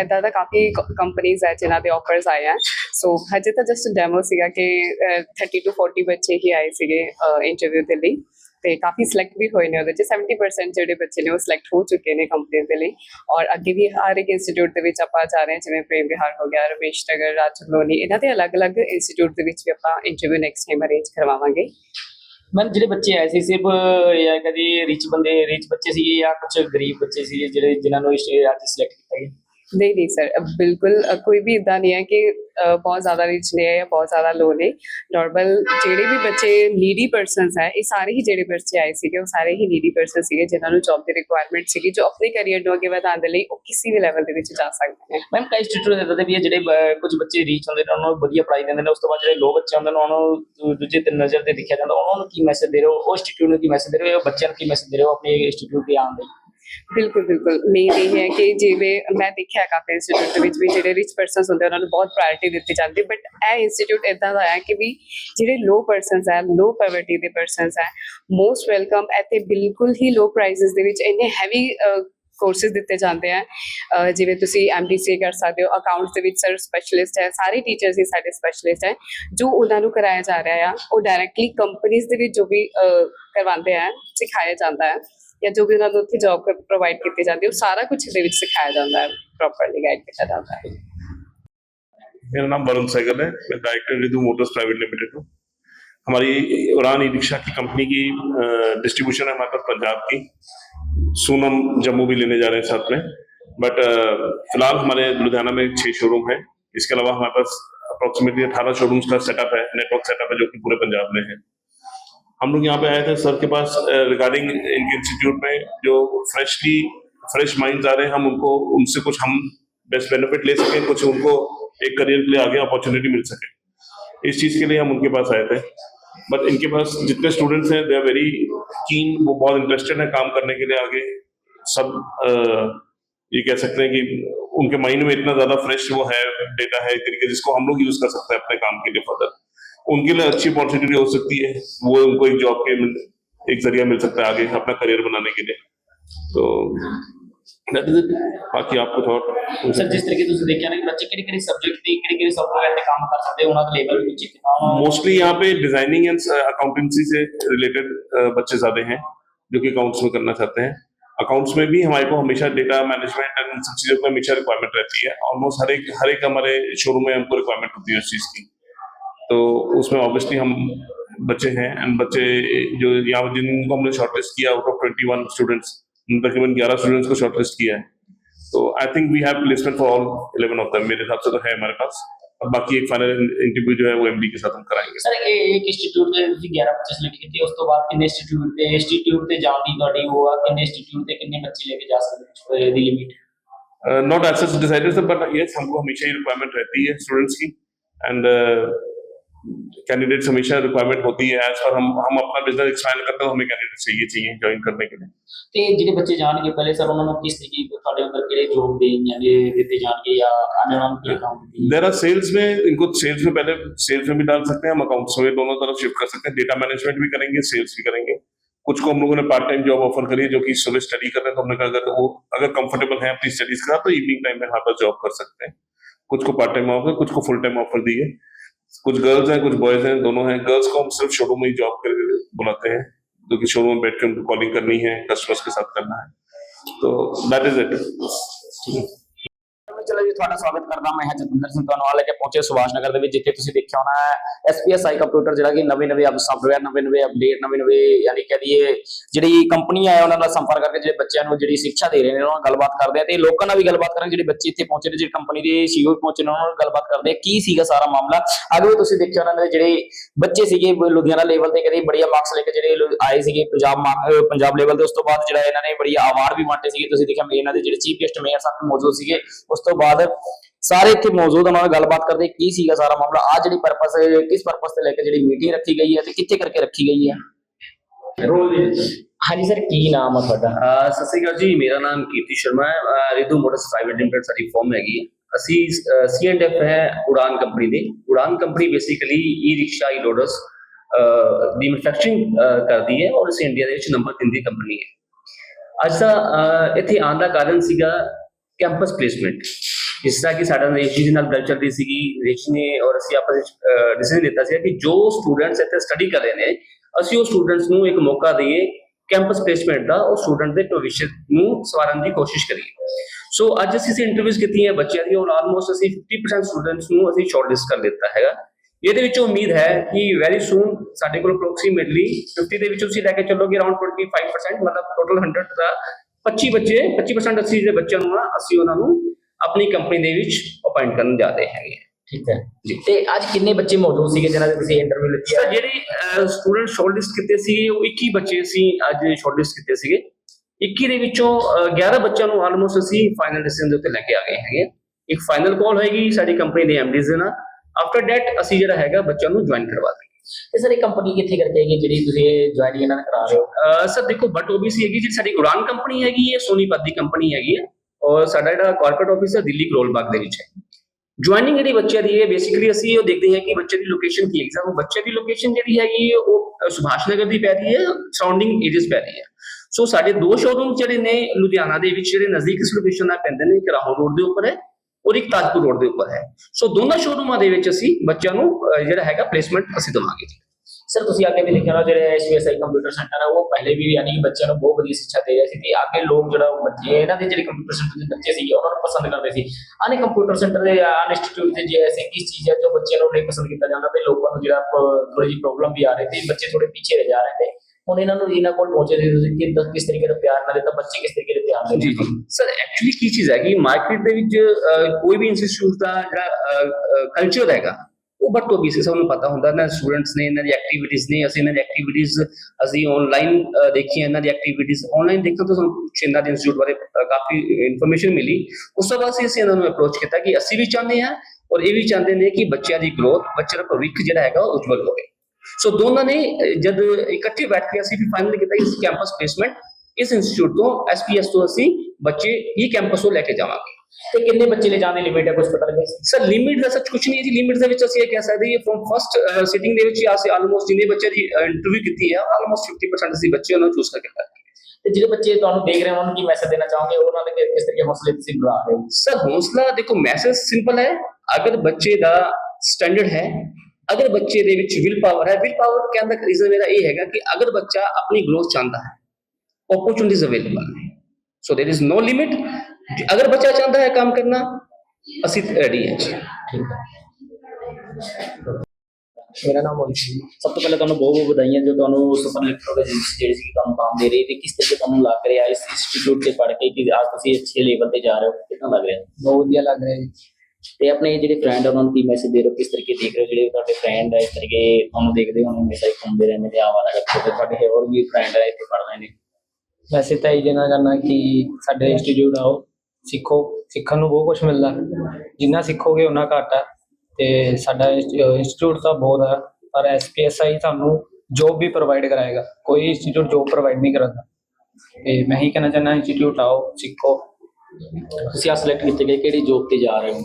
Speaker 6: ਇਦਾਂ ਦਾ ਕਾਫੀ ਕੰਪਨੀਆਂ ਹੈ ਜਿਨ੍ਹਾਂ ਦੇ ਆਫਰਸ ਆਏ ਆ। ਸੋ ਹਜੇ ਤਾਂ ਜਸਟ ਡੈਮੋ ਸੀਗਾ ਕਿ ਅਹ, 30 ਤੋਂ 40 ਬੱਚੇ ਹੀ ਆਏ ਸੀਗੇ ਇੰਟਰਵਿਊ ਦੇ ਲਈ। ਤੇ ਕਾਫੀ ਸਿਲੈਕਟ ਵੀ ਹੋਏ ਨੇ ਉਹਦੇ ਚ। 70% ਜਿਹੜੇ ਬੱਚੇ ਨੇ ਉਹ ਸਿਲੈਕਟ ਹੋ ਚੁੱਕੇ ਨੇ ਕੰਪਨੀ ਦੇ ਲਈ। ਔਰ ਅੱਗੇ ਵੀ ਹਰ ਇੱਕ ਇੰਸਟੀਚਿਊਟ ਦੇ ਵਿੱਚ ਆਪਾਂ ਜਾ ਰਹੇ ਹਾਂ ਜਿਵੇਂ ਪ੍ਰੇਮ ਵਿਹਾਰ ਹੋ ਗਿਆ ਰਮੇਸ਼ ਨਗਰ ਰਾਜਲੋਨੀ ਇਹਨਾਂ ਦੇ ਅਲੱਗ-ਅਲੱਗ ਇੰਸਟੀਚਿਊਟ ਦੇ ਵਿੱਚ ਵੀ ਆਪਾਂ ਇੰਟਰਵਿਊ ਨੈਕਸਟ ਟਾਈਮ ਅਰੇਂਜ ਕਰਵਾਵਾਂਗੇ।
Speaker 2: ਮੈਂ ਜਿਹੜੇ ਬੱਚੇ ਆਏ ਸੀ, ਸਿਰਫ ਜਾਂ ਕਦੀ ਰਿਚ ਬੰਦੇ ਰਿਚ ਬੱਚੇ ਸੀਗੇ ਜਾਂ ਕੁਝ ਗਰੀਬ ਬੱਚੇ ਸੀਗੇ ਜਿਹੜੇ ਜਿਨ੍ਹਾਂ ਨੂੰ ਇਸ ਅੱਜ ਸਿਲੈਕਟ ਕੀਤਾ ਗਿਆ?
Speaker 6: ਨਹੀਂ ਨਹੀਂ ਸਰ ਬਿਲਕੁਲ ਕੋਈ ਵੀ ਇਦਾਂ ਨਹੀਂ ਹੈ ਕਿ ਬਹੁਤ ਜ਼ਿਆਦਾ ਰਿਚ ਨੇ ਜਾਂ ਬਹੁਤ ਜ਼ਿਆਦਾ ਲੋ ਨੇ। ਨਾਰਮਲ ਜਿਹੜੇ ਵੀ ਬੱਚੇ ਨੀਡੀ ਪਰਸਨਸ ਹੈ, ਇਹ ਸਾਰੇ ਹੀ ਜਿਹੜੇ ਬੱਚੇ ਆਏ ਸੀਗੇ, ਉਹ ਸਾਰੇ ਹੀ ਨੀਡੀ ਪਰਸਨ ਸੀਗੇ, ਜਿਨ੍ਹਾਂ ਨੂੰ ਜੌਬ ਦੀ ਰਿਕੁਆਇਰਮੈਂਟ ਸੀਗੀ, ਜੋ ਆਪਣੇ ਕੈਰੀਅਰ ਨੂੰ ਅੱਗੇ ਵਧਾਉਣ ਦੇ ਲਈ ਉਹ ਕਿਸੇ ਵੀ ਲੈਵਲ ਦੇ ਵਿੱਚ ਜਾ ਸਕਦੇ ਨੇ।
Speaker 2: ਮੈਮ ਕਈ ਇੰਸਟੀਟਿਊਟ ਦੇ ਵੀ ਜਿਹੜੇ ਕੁਝ ਬੱਚੇ ਰੀਚ ਹੁੰਦੇ ਨੇ, ਉਹਨਾਂ ਨੂੰ ਵਧੀਆ ਪੜ੍ਹਾਈ ਦਿੰਦੇ ਨੇ, ਉਸ ਤੋਂ ਬਾਅਦ ਜਿਹੜੇ ਲੋ ਬੱਚੇ ਹੁੰਦੇ ਨੇ, ਉਹਨਾਂ ਨੂੰ ਦੂਜੇ ਤੇ ਨਜ਼ਰ ਤੇ ਦੇਖਿਆ ਜਾਂਦਾ, ਉਹਨਾਂ ਨੂੰ ਕੀ ਮੈਸੇਜ ਦੇ ਰਹੇ ਹੋ, ਉਹ ਇੰਸਟੀਟਿਊਟ ਨੂੰ ਕੀ ਮੈਸੇਜ ਦੇ ਰਹੇ ਹੋ ਬੱਚਿਆਂ ਨੂੰ ਕੀ ਮੈਸੇਜ ਦੇ ਰਹੇ ਹੋ ਆਪਣੇ ਇੰਸਟੀਟਿਊਟ ਦੇ ਆਉਣ ਲਈ?
Speaker 6: ਬਿਲਕੁਲ ਬਿਲਕੁਲ। ਮੇਨ ਇਹ ਹੈ ਕਿ ਜਿਵੇਂ ਮੈਂ ਦੇਖਿਆ ਕਾਫੀ ਇੰਸਟੀਚਿਊਟ ਦੇ ਵਿੱਚ ਵੀ ਜਿਹੜੇ ਰਿਚ ਪਰਸਨਸ ਹੁੰਦੇ ਉਹਨਾਂ ਨੂੰ ਬਹੁਤ ਪ੍ਰਾਇੋਰਟੀ ਦਿੱਤੀ ਜਾਂਦੀ ਬਟ ਇਹ ਇੰਸਟੀਚਿਊਟ ਇਦਾਂ ਦਾ ਹੈ ਕਿ ਵੀ ਜਿਹੜੇ ਲੋ ਪਰਸਨਸ ਹੈ ਲੋ ਪਾਵਰਟੀ ਦੇ ਪਰਸਨਸ ਹੈ ਮੋਸਟ ਵੈਲਕਮ ਇੱਥੇ ਬਿਲਕੁਲ ਹੀ ਲੋ ਪ੍ਰਾਈਸਸ ਦੇ ਵਿੱਚ ਇੰਨੇ ਹੈਵੀ ਕੋਰਸਿਸ ਦਿੱਤੇ ਜਾਂਦੇ ਆ। ਜਿਵੇਂ ਤੁਸੀਂ ਐਮਡੀਸੀ ਕਰ ਸਕਦੇ ਹੋ ਅਕਾਊਂਟਸ ਦੇ ਵਿੱਚ ਸਰ ਸਪੈਸ਼ਲਿਸਟ ਹੈ, ਸਾਰੇ ਟੀਚਰਸ ਹੀ ਸਾਡੇ ਸਪੈਸ਼ਲਿਸਟ ਹੈ, ਜੋ ਉਹਨਾਂ ਨੂੰ ਕਰਾਇਆ ਜਾ ਰਿਹਾ ਆ, ਉਹ ਡਾਇਰੈਕਟਲੀ ਕੰਪਨੀਆਂ ਦੇ ਵਿੱਚ ਜੋ ਵੀ ਕਰਵਾਉਂਦੇ ਆ, ਸਿਖਾਇਆ ਜਾਂਦਾ ਹੈ। ਜਾਂ ਜੋ ਵੀ ਉਹਨਾਂ ਨੂੰ ਉੱਥੇ ਜੌਬ ਪ੍ਰੋਵਾਈਡ ਕੀਤੀ ਜਾਂਦੀ ਹੈ ਉਹ ਸਾਰਾ ਕੁਝ ਇਹਦੇ ਵਿੱਚ ਸਿਖਾਇਆ ਜਾਂਦਾ ਹੈ ਪ੍ਰੋਪਰਲੀ ਗਾਈਡ ਕੀਤਾ ਜਾਂਦਾ ਹੈ
Speaker 7: मेरा नाम वरुण सहगल है मैं director Ridu motors private limited हूँ हमारी उड़ान ई रिक्शा की कंपनी की डिस्ट्रीब्यूशन है हमारे पास पंजाब की सून हम जम्मू भी लेने जा रहे हैं साथ में बट फिलहाल हमारे लुधियाना में छह शोरूम है इसके अलावा हमारे पास अप्रोक्सीमेटली अठारह शोरूम्स का सेटअप है नेटवर्क सेटअप है जो कि पूरे पंजाब में है हम लोग यहाँ पे आए थे सर के पास रिगार्डिंग इनके इंस्टीट्यूट में जो फ्रेशली फ्रेश माइंड आ रहे हैं, हम उनको, उनसे कुछ हम बेस्ट बेनिफिट ले सकें, कुछ उनको एक करियर के लिए आगे अपॉर्चुनिटी मिल सके। इस चीज़ के लिए हम उनके पास आए थे। बट इनके पास जितने स्टूडेंट्स हैं दे आर वेरी कीन वो बहुत इंटरेस्टेड है काम करने के लिए आगे। सब ये कह सकते हैं कि उनके माइंड में इतना ज़्यादा फ्रेश वो है डेटा है तरीके जिसको हम लोग यूज़ कर सकते हैं अपने काम के लिए फर्दर उनके लिए अच्छी अपॉर्चुनिटी हो सकती है वो उनको एक जॉब के मिल- एक जरिया मिल सकता है आगे अपना करियर बनाने के लिए तो that is it. बाकी आप कुछ और
Speaker 2: ਸਰ ਜਿਸ ਤਰੀਕੇ ਤੁਸੀਂ ਦੇਖਿਆ ਨਾ ਕਿ ਬੱਚੇ ਕਿਹੜੇ ਕਿਹੜੇ ਸਬਜੈਕਟ ਤੇ ਕਿਹੜੇ ਕਿਹੜੇ ਸੌਫਟਵੇਅਰ ਤੇ ਕੰਮ ਕਰ ਸਕਦੇ ਉਹਨਾਂ ਦਾ ਲੈਵਲ ਵਿੱਚ ਕਿੰਨਾ ਹੋਣਾ
Speaker 7: मोस्टली यहाँ पे डिजाइनिंग एंड अकाउंटेंसी से रिलेटेड बच्चे ज्यादा हैं जो कि अकाउंट्स में करना चाहते हैं अकाउंट्स में भी हमारे को हमेशा डेटा मैनेजमेंट एंड इन सब चीजों की हमेशा रिक्वायरमेंट रहती है ऑलमोस्ट हर एक हर एक हमारे शोरूम में हमको रिक्वायरमेंट होती है उस चीज की तो उसमें ऑब्वियसली हम बच्चे हैं एंड बच्चे जो यहाँ जिनको हमने शॉर्टलिस्ट किया out of twenty one students तकरीबन ग्यारह स्टूडेंट्स को शॉर्टलिस्ट किया है तो I think we have placement for all eleven of them मेरे हिसाब से तो है हमारे पास अब बाकी एक फाइनल इंटरव्यू जो है वो एमडी के साथ हम कराएंगे
Speaker 2: ਸਰ ਇਹ ਇੱਕ ਇੰਸਟੀਚਿਊਟ ਦੇ ਤੁਸੀਂ 11 ਬੱਚੇ ਸਿਲੈਕਟ ਕੀਤੇ ਉਸ ਤੋਂ ਬਾਅਦ ਕਿੰਨੇ ਇੰਸਟੀਚਿਊਟ ਤੇ ਇੰਸਟੀਚਿਊਟ ਤੇ ਜਾਣ ਦੀ ਤੁਹਾਡੀ ਉਹ ਆ ਕਿੰਨੇ ਇੰਸਟੀਚਿਊਟ ਤੇ ਕਿੰਨੇ ਬੱਚੇ ਲੈ ਕੇ ਜਾ ਸਕਦੇ ਹੋ ਇਹਦੀ limit
Speaker 7: not as such decided sir but yes हमको हमेशा ही रिक्वायरमेंट रहती है स्टूडेंट्स की एंड कैंडिडेट हमेशा रिक्वायरमेंट होती है एज पर हम हम अपना बिज़नेस एक्सपैंड करते हैं तो हमें कैंडिडेट चाहिए चाहिए ज्वाइन करने के लिए।
Speaker 2: तो ਤੇ ਜਿਹੜੇ ਬੱਚੇ ਜਾਣਗੇ ਪਹਿਲੇ ਸਰ ਉਹਨਾਂ ਨੂੰ ਕਿਸ ਤਰੀਕੇ ਤੁਹਾਡੇ ਅੰਦਰ ਕਿਹੜੇ ਜੋਬ ਦੇ ਜਾਣਗੇ ਦਿੱਤੇ ਜਾਣਗੇ ਜਾਂ unknown Ki account account
Speaker 7: there are sales में इनको सेल्स में पहले सेल्स में भी डाल सकते हैं हम अकाउंट्स में दोनों तरफ़ शिफ्ट कर सकते हैं। डेटा मैनेजमेंट भी करेंगे सेल्स भी करेंगे। कुछ को हम लोगों ने पार्ट टाइम जॉब ऑफ़र करी है जो कि सुबह स्टडी कर रहे हैं तो हमने कहा अगर वो अगर कंफर्टेबल है अपनी स्टडीज़ का तो इवनिंग टाइम में हाँ पर जॉब कर सकते हैं। कुछ को पार्ट टाइम ऑफ़र कुछ को फुल टाइम ऑफ़र दी है। कुछ गर्ल्स हैं, कुछ बॉयज़ हैं, दोनों हैं। गर्ल्स को हम सिर्फ़ शोरूम में ही जॉब कर बुलाते हैं, जो कि शोरूम में बैठ के उनको कॉलिंग करनी है कस्टमर्स के साथ करना है। तो दैट इज़ इट
Speaker 2: ਚਲੋ ਜੀ, ਤੁਹਾਡਾ ਸਵਾਗਤ ਕਰਦਾ ਮੈਂ ਹਾਂ ਜਤਿੰਦਰ ਸਿੰਘ ਤੁਹਾਨੂੰ ਆ ਲੈ ਕੇ ਪਹੁੰਚੇ ਸੁਭਾਸ਼ ਨਗਰ ਦੇ ਵਿੱਚ, ਜਿੱਥੇ ਤੁਸੀਂ ਦੇਖਿਆ ਹੋਣਾ ਹੈ ਐਸਪੀਐਸਆਈ ਕੰਪਿਊਟਰ ਜਿਹੜਾ ਕਿ ਨਵੇਂ ਨਵੇਂ ਅਪ ਸੌਫਟਵੇਅਰ ਨਵੇਂ ਨਵੇਂ ਅਪਡੇਟ ਨਵੇਂ ਨਵੇਂ ਯਾਨੀ ਕਹਿ ਦਈਏ ਜਿਹੜੀ ਕੰਪਨੀ ਹੈ ਉਹਨਾਂ ਨਾਲ ਸੰਪਰਕ ਕਰਕੇ ਜਿਹੜੇ ਬੱਚਿਆਂ ਨੂੰ ਜਿਹੜੀ ਸਿੱਖਿਆ ਦੇ ਰਹੇ ਨੇ, ਉਹਨਾਂ ਨਾਲ ਗੱਲਬਾਤ ਕਰਦੇ ਆ ਤੇ ਲੋਕਾਂ ਨਾਲ ਵੀ ਗੱਲਬਾਤ ਕਰਾਂਗੇ, ਜਿਹੜੇ ਬੱਚੇ ਇੱਥੇ ਪਹੁੰਚੇ ਨੇ, ਜਿਹੜੀ ਕੰਪਨੀ ਦੇ ਸੀਈਓ ਪਹੁੰਚੇ ਨੇ, ਉਹਨਾਂ ਨਾਲ ਗੱਲਬਾਤ ਕਰਦੇ ਆ, ਕੀ ਸੀਗਾ ਸਾਰਾ ਮਾਮਲਾ। ਅੱਗੇ ਤੁਸੀਂ ਦੇਖਿਆ ਉਹਨਾਂ ਦੇ ਜਿਹੜੇ ਬੱਚੇ ਸੀਗੇ ਲੁਧਿਆਣਾ ਲੈਵਲ ਤੇ ਕਦੇ ਬੜੀਆ ਮਾਰਕਸ ਲੈ ਕੇ ਜਿਹੜੇ ਆਏ ਸੀਗੇ ਪੰਜਾਬ ਮਾ- ਅਹ ਪੰਜਾਬ ਲੈਵਲ ਤੇ, ਉਸ ਤੋਂ ਬਾਅਦ ਜਿਹੜਾ ਇਹਨਾਂ ਨੇ ਬੜੀ ਅਵਾਰਡ ਵੀ ਵਾਂਟੇ ਸੀਗੇ, ਤੁਸੀਂ ਦੇਖਿਆ ਇਹਨਾਂ ਦੇ ਜਿਹੜੇ ਚੀਫ ਗੈਸਟ ਮੇਅਰ ਸਾਹਿਬ ਮੌਜੂਦ ਸੀਗੇ, ਉਸ ਤੋਂ ਬਾਅਦ ਸਾਰੇ ਇੱਥੇ ਮੌਜੂਦ ਉਹਨਾਂ ਨਾਲ ਗੱਲਬਾਤ ਕਰਦੇ ਕੀ ਸੀਗਾ ਸਾਰਾ ਮਾਮਲਾ ਆ ਜਿਹੜੀ ਪਰਪਸ ਕਿਸ ਪਰਪਸ ਤੇ ਲੈ ਕੇ ਜਿਹੜੀ ਮੀਟਿੰਗ ਰੱਖੀ ਗਈ ਹੈ ਤੇ ਕਿੱਥੇ ਕਰਕੇ ਰੱਖੀ ਗਈ ਹੈ? ਹਾਂਜੀ ਸਰ ਕੀ ਨਾਮ ਆ ਤੁਹਾਡਾ?
Speaker 8: ਅਹ ਸਤਿ ਸ਼੍ਰੀ ਅਕਾਲ ਜੀ ਮੇਰਾ ਨਾਮ ਕੀਰਤੀ ਸ਼ਰਮਾ ਹੈ ਅਹ ਰਿਦੂ ਮੋਟਰਸ ਪ੍ਰਾਈਵੇਟ ਲਿਮਟਿਡ ਸਾਡੀ ਫਰਮ ਹੈਗੀ ਹੈ। ਅਸੀਂ ਸੀਐਂਡਐਫ ਹੈ ਉਡਾਨ ਕੰਪਨੀ ਦੀ। Udaan company basically e rickshaw e loaders ਦੀ ਮੈਨੂਫੈਕਚਰਿੰਗ ਕਰਦੀ ਹੈ ਔਰ ਅਸੀਂ ਇੰਡੀਆ ਦੇ ਵਿੱਚ ਨੰਬਰ 3 ਦੀ ਕੰਪਨੀ ਹੈ। ਅੱਜ ਦਾ ਅਹ, ਇੱਥੇ ਆਉਣ ਦਾ ਕਾਰਨ ਸੀਗਾ ਕੈਂਪਸ ਪਲੇਸਮੈਂਟ ਜਿਸ ਤਰ੍ਹਾਂ ਕਿ ਸਾਡਾ ਰੇਸ਼ੀ ਦੇ ਨਾਲ ਗੱਲ ਚੱਲਦੀ ਸੀਗੀ। ਰੇਸ਼ੀ ਨੇ ਔਰ ਅਸੀਂ ਆਪਸ ਵਿੱਚ ਡਿਸੀਜਨ ਲਿੱਤਾ ਸੀ ਕਿ ਜੋ ਸਟੂਡੈਂਟਸ ਇੱਥੇ ਸਟੱਡੀ ਕਰ ਰਹੇ ਨੇ, ਅਸੀਂ ਉਹ ਸਟੂਡੈਂਟਸ ਨੂੰ ਇੱਕ ਮੌਕਾ ਦਈਏ ਕੈਂਪਸ ਪਲੇਸਮੈਂਟ ਦਾ, ਉਹ ਸਟੂਡੈਂਟ ਦੇ ਭਵਿੱਖ ਨੂੰ ਸਵਾਰਨ ਦੀ ਕੋਸ਼ਿਸ਼ ਕਰੀਏ। ਸੋ ਅੱਜ ਅਸੀਂ ਇੰਟਰਵਿਊਜ਼ ਕੀਤੀਆਂ ਬੱਚਿਆਂ ਦੀ ਔਰ ਆਲਮੋਸਟ ਅਸੀਂ 50% ਸਟੂਡੈਂਟਸ ਨੂੰ ਅਸੀਂ ਸ਼ਾਰਟਲਿਸਟ ਕਰ ਦਿੱਤਾ ਹੈਗਾ। ਇਹਦੇ ਵਿੱਚ ਉਮੀਦ ਹੈ ਕਿ ਵੈਰੀ ਸੂਨ ਸਾਡੇ ਕੋਲ ਅਪਰੋਕਸੀਮੇਟਲੀ 50 ਦੇ ਵਿੱਚੋਂ ਤੁਸੀਂ ਲੈ ਕੇ ਚੱਲੋਗੇ ਅਰਾਊਂਡ 25% ਮਤਲਬ ਟੋਟਲ 100 ਦਾ 25 ਬੱਚੇ 25% ਅਸੀਂ ਜਿਹੜੇ ਬੱਚਿਆਂ ਨੂੰ ਆ ਅਸੀਂ ਉਹਨਾਂ ਨੂੰ ਆਪਣੀ ਕੰਪਨੀ ਦੇ ਵਿੱਚ ਅਪਾਇੰਟ ਕਰਨ ਜਾਂਦੇ ਹੈਗੇ
Speaker 2: ਠੀਕ ਹੈ। ਜੀ। ਤੇ ਅੱਜ ਕਿੰਨੇ ਬੱਚੇ ਮੌਜੂਦ ਸੀਗੇ ਜਿਨ੍ਹਾਂ ਦੇ ਤੁਸੀਂ ਇੰਟਰਵਿਊ ਲਿੱਤੀ
Speaker 8: ਸਰ ਜਿਹੜੇ ਸਟੂਡੈਂਟ ਸ਼ਾਰਟਲਿਸਟ ਕੀਤੇ ਸੀਗੇ ਉਹ 21 ਬੱਚੇ ਅਸੀਂ ਅੱਜ ਸ਼ਾਰਟਲਿਸਟ ਕੀਤੇ ਸੀਗੇ। 21 ਦੇ ਵਿੱਚੋਂ ਅਹ, 11 ਬੱਚਿਆਂ ਨੂੰ ਆਲਮੋਸਟ ਅਸੀਂ ਫਾਈਨਲ ਡਿਸੀਜਨ ਦੇ ਉੱਤੇ ਲੈ ਕੇ ਆ ਗਏ ਹੈਗੇ। ਇੱਕ ਫਾਈਨਲ ਕਾਲ ਹੋਏਗੀ ਸਾਡੀ ਕੰਪਨੀ ਦੇ ਐਮਡੀਜ਼ ਦੇ ਨਾਲ। ਆਫਟਰ ਦੈਟ ਅਸੀਂ ਜਿਹੜਾ ਹੈਗਾ ਬੱਚਿਆਂ ਨੂੰ ਜੁਆਇਨ ਕਰਵਾ ਦਾਂਗੇ
Speaker 2: ਤੇ ਸਰ ਇਹ ਕੰਪਨੀ ਕਿੱਥੇ ਕਰਕੇ ਹੈਗੀ ਜਿਹੜੀ ਤੁਸੀਂ ਜੁਆਇਨਿੰਗ ਇਹਨਾਂ ਨਾਲ ਕਰਾ ਰਹੇ ਹੋ?
Speaker 8: ਸਰ ਦੇਖੋ ਬਟ ਓਬੀਸੀ ਹੈਗੀ ਜਿਹੜੀ ਸਾਡੀ ਉਡਾਨ ਕੰਪਨੀ ਹੈਗੀ ਹੈ ਸੋਨੀਪਤ ਦੀ ਕੰਪਨੀ ਹੈਗੀ ਹੈ। ਔਰ ਸਾਡਾ ਜਿਹੜਾ ਕਾਰਪੋਰੇਟ ਆਫਿਸ ਹੈ ਦਿੱਲੀ ਕਰੋਲ ਬਾਗ ਦੇ ਵਿੱਚ ਹੈ। ਜੁਆਇਨਿੰਗ ਜਿਹੜੀ ਬੱਚਿਆਂ ਦੀ ਹੈ ਬੇਸਿਕਲੀ ਅਸੀਂ ਉਹ ਦੇਖਦੇ ਹਾਂ ਕਿ ਬੱਚੇ ਦੀ ਲੋਕੇਸ਼ਨ ਕੀ ਹੈ। ਸਾਨੂੰ ਬੱਚੇ ਦੀ ਲੋਕੇਸ਼ਨ ਜਿਹੜੀ ਹੈਗੀ ਹੈ, ਉਹ ਸੁਭਾਸ਼ ਨਗਰ ਦੀ ਪੈ ਰਹੀ ਹੈ ਸਰਾਊਂਡਿੰਗ ਏਰੀਆਸ ਪੈ ਰਹੀ ਹੈ। ਸੋ ਸਾਡੇ ਦੋ ਸ਼ੋਰੂਮ ਜਿਹੜੇ ਨੇ ਲੁਧਿਆਣਾ ਦੇ ਵਿੱਚ ਜਿਹੜੇ ਨਜ਼ਦੀਕ ਇਸ ਲੋਕੇਸ਼ਨ ਨਾਲ ਪੈਂਦੇ ਨੇ ਇੱਕ ਰਾਹੋਂ ਰੋਡ ਦੇ ਉੱਪਰ ਹੈ ਔਰ ਇੱਕ ਤਾਜਪੁਰ ਰੋਡ ਦੇ ਉੱਪਰ ਹੈ। ਸੋ ਦੋਨਾਂ ਸ਼ੋਰੂਮਾਂ ਦੇ ਵਿੱਚ ਅਸੀਂ ਬੱਚਿਆਂ ਨੂੰ ਜਿਹੜਾ ਹੈਗਾ ਪਲੇਸਮੈਂਟ ਅਸੀਂ ਦਵਾਂਗੇ
Speaker 2: ਸਰ ਤੁਸੀਂ ਅੱਗੇ ਵੀ ਲਿਖਿਆ ਨਾ, ਜਿਹੜੇ ਐਸਪੀਐਸਆਈ ਕੰਪਿਊਟਰ ਸੈਂਟਰ ਹੈ ਉਹ ਪਹਿਲੇ ਵੀ ਯਾਨੀ ਕਿ ਬੱਚਿਆਂ ਨੂੰ ਬਹੁਤ ਵਧੀਆ ਸਿੱਖਿਆ ਦੇ ਰਿਹਾ ਸੀ ਤੇ ਅੱਗੇ ਲੋਕ ਜਿਹੜਾ ਉਹ ਬੱਚੇ, ਇਹਨਾਂ ਦੇ ਜਿਹੜੇ ਕੰਪਿਊਟਰ ਸੈਂਟਰ ਦੇ ਬੱਚੇ ਸੀਗੇ, ਉਹਨਾਂ ਨੂੰ ਪਸੰਦ ਕਰਦੇ ਸੀ। ਆਨੇ ਕੰਪਿਊਟਰ ਸੈਂਟਰ ਦੇ ਆਨ ਇੰਸਟੀਚਿਊਟ ਦੇ ਜੇ ਐਸੀ ਕਿਸ ਚੀਜ਼ ਹੈ ਜੋ ਬੱਚਿਆਂ ਨੂੰ ਨਹੀਂ ਪਸੰਦ ਕੀਤਾ ਜਾਂਦਾ ਤੇ ਲੋਕਾਂ ਨੂੰ ਜਿਹੜਾ ਥੋੜੀ ਜਿਹੀ ਪ੍ਰੋਬਲਮ ਵੀ ਆ ਰਹੀ ਤੇ ਬੱਚੇ ਥੋੜੇ ਪਿੱਛੇ ਰਹਿ ਜਾ ਰਹੇ ਤੇ ਹੁਣ ਇਹਨਾਂ ਨੂੰ ਇਹਨਾਂ ਕੋਲ ਪਹੁੰਚੇ ਸੀ ਤੁਸੀਂ ਕਿ ਕਿਸ ਤਰੀਕੇ ਦਾ ਪਿਆਰ ਨਾਲ ਦਿੱਤਾ ਬੱਚੇ ਕਿਸ ਤਰੀਕੇ ਦੇ ਪਿਆਰ
Speaker 8: ਜੀ ਜੀ। ਸਰ ਐਕਚੁਅਲੀ ਕੀ ਚੀਜ਼ ਹੈ ਕਿ ਮਾਰਕੀਟ ਦੇ ਵਿੱਚ ਕੋਈ ਵੀ ਇੰਸਟੀਚਿਊਟ ਦਾ ਜਿਹੜਾ ਕਲਚਰ ਹੈਗਾ ਉਹ ਬਟ ਤੋਂ ਬੇਸਿਸ ਸਾਨੂੰ ਪਤਾ ਹੁੰਦਾ। ਨਾ ਸਟੂਡੈਂਟਸ ਨੇ ਇਹਨਾਂ ਦੀ ਐਕਟੀਵਿਟੀਜ਼ ਨੇ ਅਸੀਂ ਇਹਨਾਂ ਦੀ ਐਕਟੀਵਿਟੀਜ਼ ਅਸੀਂ ਆਨਲਾਈਨ ਦੇਖੀਆਂ ਇਹਨਾਂ ਦੀ ਐਕਟੀਵਿਟੀਜ਼ ਆਨਲਾਈਨ ਦੇਖਣ ਤੋਂ ਸਾਨੂੰ ਕੁਛ ਇਹਨਾਂ ਦੇ ਇੰਸਟੀਚਿਊਟ ਬਾਰੇ ਕਾਫੀ ਇਨਫੋਰਮੇਸ਼ਨ ਮਿਲੀ। ਉਸ ਤੋਂ ਬਾਅਦ ਅਸੀਂ ਅਸੀਂ ਇਹਨਾਂ ਨੂੰ ਅਪਰੋਚ ਕੀਤਾ ਕਿ ਅਸੀਂ ਵੀ ਚਾਹੁੰਦੇ ਹਾਂ ਔਰ ਇਹ ਵੀ ਚਾਹੁੰਦੇ ਨੇ ਕਿ ਬੱਚਿਆਂ ਦੀ ਗਰੋਥ ਬੱਚੇ ਦਾ ਭਵਿੱਖ ਜਿਹੜਾ ਹੈਗਾ ਉਹ ਉਜਵਲ ਹੋਵੇ। ਸੋ ਦੋਨਾਂ ਨੇ ਜਦ ਇਕੱਠੇ ਬੈਠ ਕੇ ਅਸੀਂ ਵੀ ਫਾਈਨਲ ਕੀਤਾ ਇਸ ਕੈਂਪਸ ਪਲੇਸਮੈਂਟ ਇਸ ਇੰਸਟੀਚਿਊਟ ਤੋਂ ਐਸਪੀਐਸ ਤੋਂ ਅਸੀਂ ਬੱਚੇ ਹੀ ਕੈਂਪਸ ਤੋਂ ਲੈ ਕੇ ਜਾਵਾਂਗੇ
Speaker 2: ਤੇ ਕਿੰਨੇ ਬੱਚੇ ਲੈ ਜਾਣ ਲਿਮਿਟ ਹੈ ਕੁਝ ਪਤਾ ਲੱਗਿਆ
Speaker 8: ਸਰ ਲਿਮਿਟ ਦਾ ਸੱਚ ਕੁਝ ਨਹੀਂ ਹੈ ਜੀ ਲਿਮਿਟ ਦੇ ਵਿੱਚ ਅਸੀਂ ਇਹ ਕਹਿ ਸਕਦੇ ਹਾਂ ਫਰਮ ਫਸਟ ਸਿਟਿੰਗ ਦੇ ਵਿੱਚ ਅਸੀਂ ਆਲਮੋਸਟ ਜਿੰਨੇ ਬੱਚੇ ਦੀ ਇੰਟਰਵਿਊ ਕੀਤੀ ਹੈ ਆਲਮੋਸਟ 50% ਅਸੀਂ ਬੱਚੇ ਉਹਨਾਂ ਨੂੰ ਚੂਜ਼ ਕਰਕੇ ਕਰ
Speaker 2: ਤੇ ਜਿਹੜੇ ਬੱਚੇ ਤੁਹਾਨੂੰ ਦੇਖ ਰਹੇ ਹੋ ਉਹਨਾਂ ਨੂੰ ਕੀ ਮੈਸੇਜ ਦੇਣਾ ਚਾਹੋਗੇ ਉਹਨਾਂ ਦੇ ਕਿਸ ਤਰੀਕੇ ਹੌਸਲੇ ਤੁਸੀਂ ਬਣਾ ਰਹੇ ਹੋ
Speaker 8: ਸਰ ਹੌਸਲਾ ਦੇਖੋ ਮੈਸੇਜ ਸਿੰਪਲ ਹੈ ਅਗਰ ਬੱਚੇ ਦਾ ਸਟੈਂਡਰਡ ਹੈ ਅਗਰ ਬੱਚੇ ਦੇ ਵਿੱਚ ਵਿਲ ਪਾਵਰ ਹੈ ਵਿਲ ਪਾਵਰ ਕਹਿਣ ਦਾ ਰੀਜ਼ਨ ਮੇਰਾ ਇਹ ਹੈਗਾ ਕਿ ਅਗਰ ਬੱਚਾ ਆਪਣੀ ਗਰੋਥ ਚਾਹੁੰਦਾ ਹੈ ਓਪਰਚੁਨਿਟੀਜ਼ ਅਵੇਲੇਬਲ ਨੇ so there is no limit ਅਗਰ ਬੱਚਾ ਚਾਹੁੰਦਾ ਹੈ ਕੰਮ ਕਰਨਾ ਅਸੀਂ ਰੈਡੀ ਹਾਂ ਜੀ
Speaker 2: ਮੇਰਾ ਨਾਮ ਮੋਹਿਤ ਜੀ ਸਭ ਤੋਂ ਪਹਿਲਾਂ ਤੁਹਾਨੂੰ ਬਹੁਤ ਬਹੁਤ ਵਧਾਈਆਂ ਜੋ ਤੁਹਾਨੂੰ ਸੁਪਰ ਇਲੈਕਟ੍ਰੋਨਿਕ ਜਿਹੜੀ ਸੀ ਤੁਹਾਨੂੰ ਕੰਮ ਦੇ ਰਹੀ ਤੇ ਕਿਸ ਤਰੀਕੇ ਤੁਹਾਨੂੰ ਲੱਗ ਰਿਹਾ ਇਸ ਇੰਸਟੀਚਿਊਟ ਤੇ ਪੜ੍ਹ ਕੇ ਕਿ ਅੱਜ ਤੁਸੀਂ ਅੱਛੇ ਲੈਵਲ ਤੇ ਜਾ ਰਹੇ ਹੋ ਕਿੰਨਾ ਲੱਗ ਰਿਹਾ
Speaker 9: ਬਹੁਤ ਵਧੀਆ ਲੱਗ ਰਿਹਾ ਜੀ
Speaker 2: ਤੇ ਆਪਣੇ ਜਿਹੜੇ ਫਰੈਂਡ ਆ, ਉਹਨਾਂ ਨੂੰ ਕੀ ਮੈਸੇਜ ਦੇ ਰਹੇ ਹੋ? ਕਿਸ ਤਰੀਕੇ ਦੇਖ ਰਹੇ ਹੋ? ਜਿਹੜੇ ਤੁਹਾਡੇ ਫਰੈਂਡ ਆ, ਇਸ ਤਰੀਕੇ ਤੁਹਾਨੂੰ ਦੇਖਦੇ ਹੋਣੇ, ਹਮੇਸ਼ਾ ਹੀ ਘੁੰਮਦੇ ਰਹਿੰਦੇ ਤੇ ਆਵਾਜ਼ ਕਰਦੇ ਤੇ ਤੁਹਾਡੇ ਹੋਰ ਵੀ ਫਰੈਂਡ ਆ, ਇੱਥੇ ਪੜ੍ਹ ਨੇ।
Speaker 9: ਵੈਸੇ ਤਾਂ ਇਹ ਕਹਿਣਾ ਚਾਹੁੰਦਾ ਕਿ ਸਾਡੇ ਇੰਸਟੀਚਿਊਟ ਆਓ ਸਿੱਖੋ, ਸਿੱਖਣ ਨੂੰ ਬਹੁਤ ਕੁਝ ਮਿਲਦਾ। ਜਿੰਨਾ ਸਿੱਖੋਗੇ ਉਹਨਾਂ ਘੱਟ ਹੈ ਤੇ ਸਾਡਾ ਇੰਸਟੀਚਿਊਟ ਤਾਂ ਬਹੁਤ ਹੈ ਪਰ ਐਸਪੀਐਸਆਈ ਤੁਹਾਨੂੰ ਜੋਬ ਵੀ ਪ੍ਰੋਵਾਈਡ ਕਰਾਏਗਾ। ਕੋਈ ਇੰਸਟੀਚਿਊਟ ਜੋਬ ਪ੍ਰੋਵਾਈਡ ਨਹੀਂ ਕਰਦਾ ਤੇ ਮੈਂ ਹੀ ਕਹਿਣਾ ਚਾਹੁੰਦਾ ਇੰਸਟੀਚਿਊਟ ਆਓ, ਸਿੱਖੋ।
Speaker 2: ਤੁਸੀਂ ਆ ਸਿਲੈਕਟ ਕੀਤੇ ਗਏ, ਕਿਹੜੀ ਜੋਬ ਤੇ ਜਾ ਰਹੇ ਹੋ?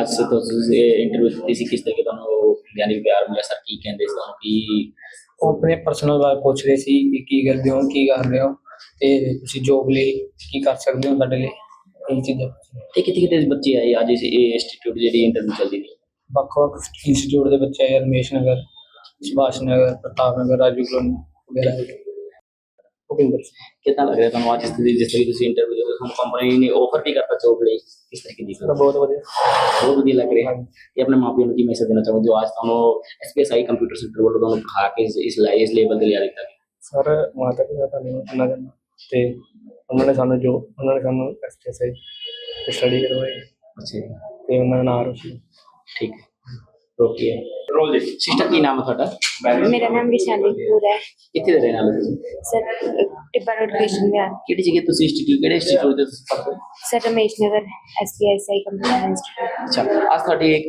Speaker 2: ਅੱਜ ਸੇ ਤੁਸੀਂ ਇੰਟਰਵਿਊ ਦਿੱਤੀ ਸੀ ਕਿਸ ਤਰੀਕੇ ਤੁਹਾਨੂੰ ਯਾਨੀ ਪਿਆਰ ਮਿਲਿਆ ਸਰ ਕੀ ਕਹਿੰਦੇ ਸੀ ਤੁਹਾਨੂੰ ਕੀ
Speaker 9: ਉਹ ਆਪਣੇ ਪਰਸਨਲ ਬਾਰੇ ਪੁੱਛ ਰਹੇ ਸੀ ਕਿ ਕੀ ਕਰਦੇ ਹੋ ਕੀ ਕਰ ਰਹੇ ਹੋ ਤੇ ਤੁਸੀਂ ਜੋਬ ਲਈ ਕੀ ਕਰ ਸਕਦੇ ਹੋ ਸਾਡੇ ਲਈ ਇਹ ਚੀਜ਼ਾਂ।
Speaker 2: ਤੇ ਕਿਤੇ ਕਿਤੇ ਬੱਚੇ ਆਏ ਅੱਜ ਇਸ ਇੰਸਟੀਚਿਊਟ ਜਿਹੜੀ ਇੰਟਰਵਿਊ ਚੱਲਦੀ ਸੀ
Speaker 9: ਵੱਖ ਵੱਖ ਇੰਸਟੀਚਿਊਟ ਦੇ ਬੱਚੇ ਆਏ ਰਮੇਸ਼ ਨਗਰ ਸੁਭਾਸ਼ ਨਗਰ ਪ੍ਰਤਾਪ ਨਗਰ ਰਾਜੂ ਕਲੋਨੀ ਵਗੈਰਾ ਭੁਪਿੰਦਰ ਸਿੰਘ।
Speaker 2: ਕਿੰਨਾ ਲੱਗ ਰਿਹਾ ਤੁਹਾਨੂੰ ਅੱਜ ਇਸ ਦੀ ਜਿਸ ਤਰੀਕੇ ਤੁਸੀਂ ਇੰਟਰਵਿਊ ਦੇ ਤੁਹਾਨੂੰ ਕੰਪਨੀ ਨੇ ਆਫਰ ਵੀ ਕਰਤਾ ਜੋਬ ਲਈ। ਕਿਸ ਤਰੀਕੇ ਦੀ
Speaker 9: ਸਰ ਬਹੁਤ ਵਧੀਆ।
Speaker 2: ਬਹੁਤ ਵਧੀਆ ਲੱਗ ਰਿਹਾ। ਤੇ ਆਪਣੇ ਮਾਪਿਆਂ ਨੂੰ ਕੀ ਮੈਸੇਜ ਦੇਣਾ ਚਾਹੋਗੇ ਜੋ ਅੱਜ ਤੁਹਾਨੂੰ ਐਸਪੀਐਸਆਈ ਕੰਪਿਊਟਰ ਸੈਂਟਰ ਵੱਲੋਂ ਤੁਹਾਨੂੰ ਪੜ੍ਹਾ ਕੇ ਇਸ- ਇਸ ਲਾਇ ਇਸ ਲੈਵਲ ਤੇ ਲਿਆ ਦਿੱਤਾ
Speaker 9: ਸਰ ਮਾਤਾ ਪਿਤਾ ਦਾ ਧੰਨਵਾਦ ਕਰਨਾ ਤੇ ਉਹਨਾਂ ਨੇ ਸਾਨੂੰ ਜੋ ਉਹਨਾਂ ਨੇ ਸਾਨੂੰ ਐਸਟੀਐਸਆਈ ਸਟੱਡੀ ਕਰਵਾਈ।
Speaker 2: ਅੱਛਾ
Speaker 9: ਤੇ ਉਹਨਾਂ ਦਾ ਨਾਮ ਰੋਸ਼ਨ।
Speaker 2: ਠੀਕ ਹੈ। ਓਕੇ ਰੋਲ ਦੇ ਸਿਸਟਰ ਕੀ ਨਾਮ ਹੈ ਤੁਹਾਡਾ?
Speaker 10: ਮੇਰਾ ਨਾਮ ਵਿਸ਼ਾਲੀ ਕਪੂਰ ਹੈ
Speaker 2: ਕਿੱਥੇ ਦੇ ਰਹਿਣ ਵਾਲੇ ਤੁਸੀਂ
Speaker 10: ਸਰ ਟਿੱਬਾ ਰੋਡ ਕ੍ਰਿਸ਼ਨ ਵਿਹਾਰ
Speaker 2: ਕਿਹੜੀ ਜਗ੍ਹਾ ਤੁਸੀਂ ਇੰਸਟੀਚਿਊਟ ਕਿਹੜੇ ਇੰਸਟੀਚਿਊਟ ਦੇ ਤੁਸੀਂ ਪੜ੍ਹਦੇ ਹੋ
Speaker 10: sir Ramesh Nagar SPIC computer institute
Speaker 2: ਅੱਛਾ ਅੱਜ ਤੁਹਾਡੀ ਇੱਕ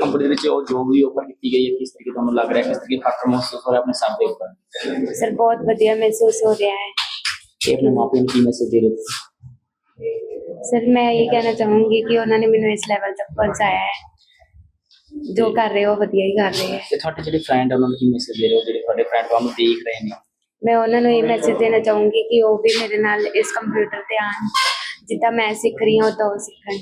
Speaker 2: ਕੰਪਨੀ ਦੇ ਵਿੱਚ ਉਹ ਜੋਬ ਵੀ ਆਫਰ ਕੀਤੀ ਗਈ ਹੈ ਕਿਸ ਤਰੀਕੇ ਤੁਹਾਨੂੰ ਲੱਗ ਰਿਹਾ ਕਿਸ ਤਰੀਕੇ ਫੈਕਟਰ ਮਹਿਸੂਸ ਹੋ ਰਿਹਾ ਆਪਣੇ ਸਰ ਦੇ ਉੱਪਰ
Speaker 10: ਸਰ ਬਹੁਤ ਵਧੀਆ ਮਹਿਸੂਸ ਹੋ ਰਿਹਾ ਹੈ
Speaker 2: ਤੇ ਆਪਣੇ ਮਾਪਿਆਂ ਨੂੰ ਕੀ ਮੈਸੇਜ ਦੇ ਰਹੇ ਹੋ
Speaker 10: ਸਰ ਮੈਂ ਇਹ ਕਹਿਣਾ ਚਾਹੂੰਗੀ ਕਿ ਉਹਨਾਂ ਨੇ ਮੈਨੂੰ ਇਸ ਲੈਵਲ ਤੱਕ ਪਹੁੰਚਾਇਆ ਹੈ ਜੋ ਕਰ ਰਹੇ ਹੋ ਵਧੀਆ ਹੀ ਕਰ ਰਹੇ ਹੈ
Speaker 2: ਤੇ ਤੁਹਾਡੇ ਜਿਹੜੇ ਫਰੈਂਡ ਉਹਨਾਂ ਨੂੰ ਕੀ ਮੈਸੇਜ ਦੇ ਰਹੇ ਹੋ? ਜਿਹੜੇ ਤੁਹਾਡੇ ਫਰੈਂਡ ਤੁਹਾਨੂੰ ਦੇਖ ਰਹੇ ਨੇ?
Speaker 10: ਮੈਂ ਉਹਨਾਂ ਨੂੰ ਇਹ ਮੈਸੇਜ ਦੇਣਾ ਚਾਹੂੰਗੀ ਕਿ ਉਹ ਵੀ ਮੇਰੇ ਨਾਲ ਇਸ ਕੰਪਿਊਟਰ ਤੇ ਆਣ ਜਿੱਦਾਂ ਮੈਂ ਸਿੱਖ ਰਹੀ ਹਾਂ ਉਦਾਂ ਉਹ ਸਿੱਖਣ।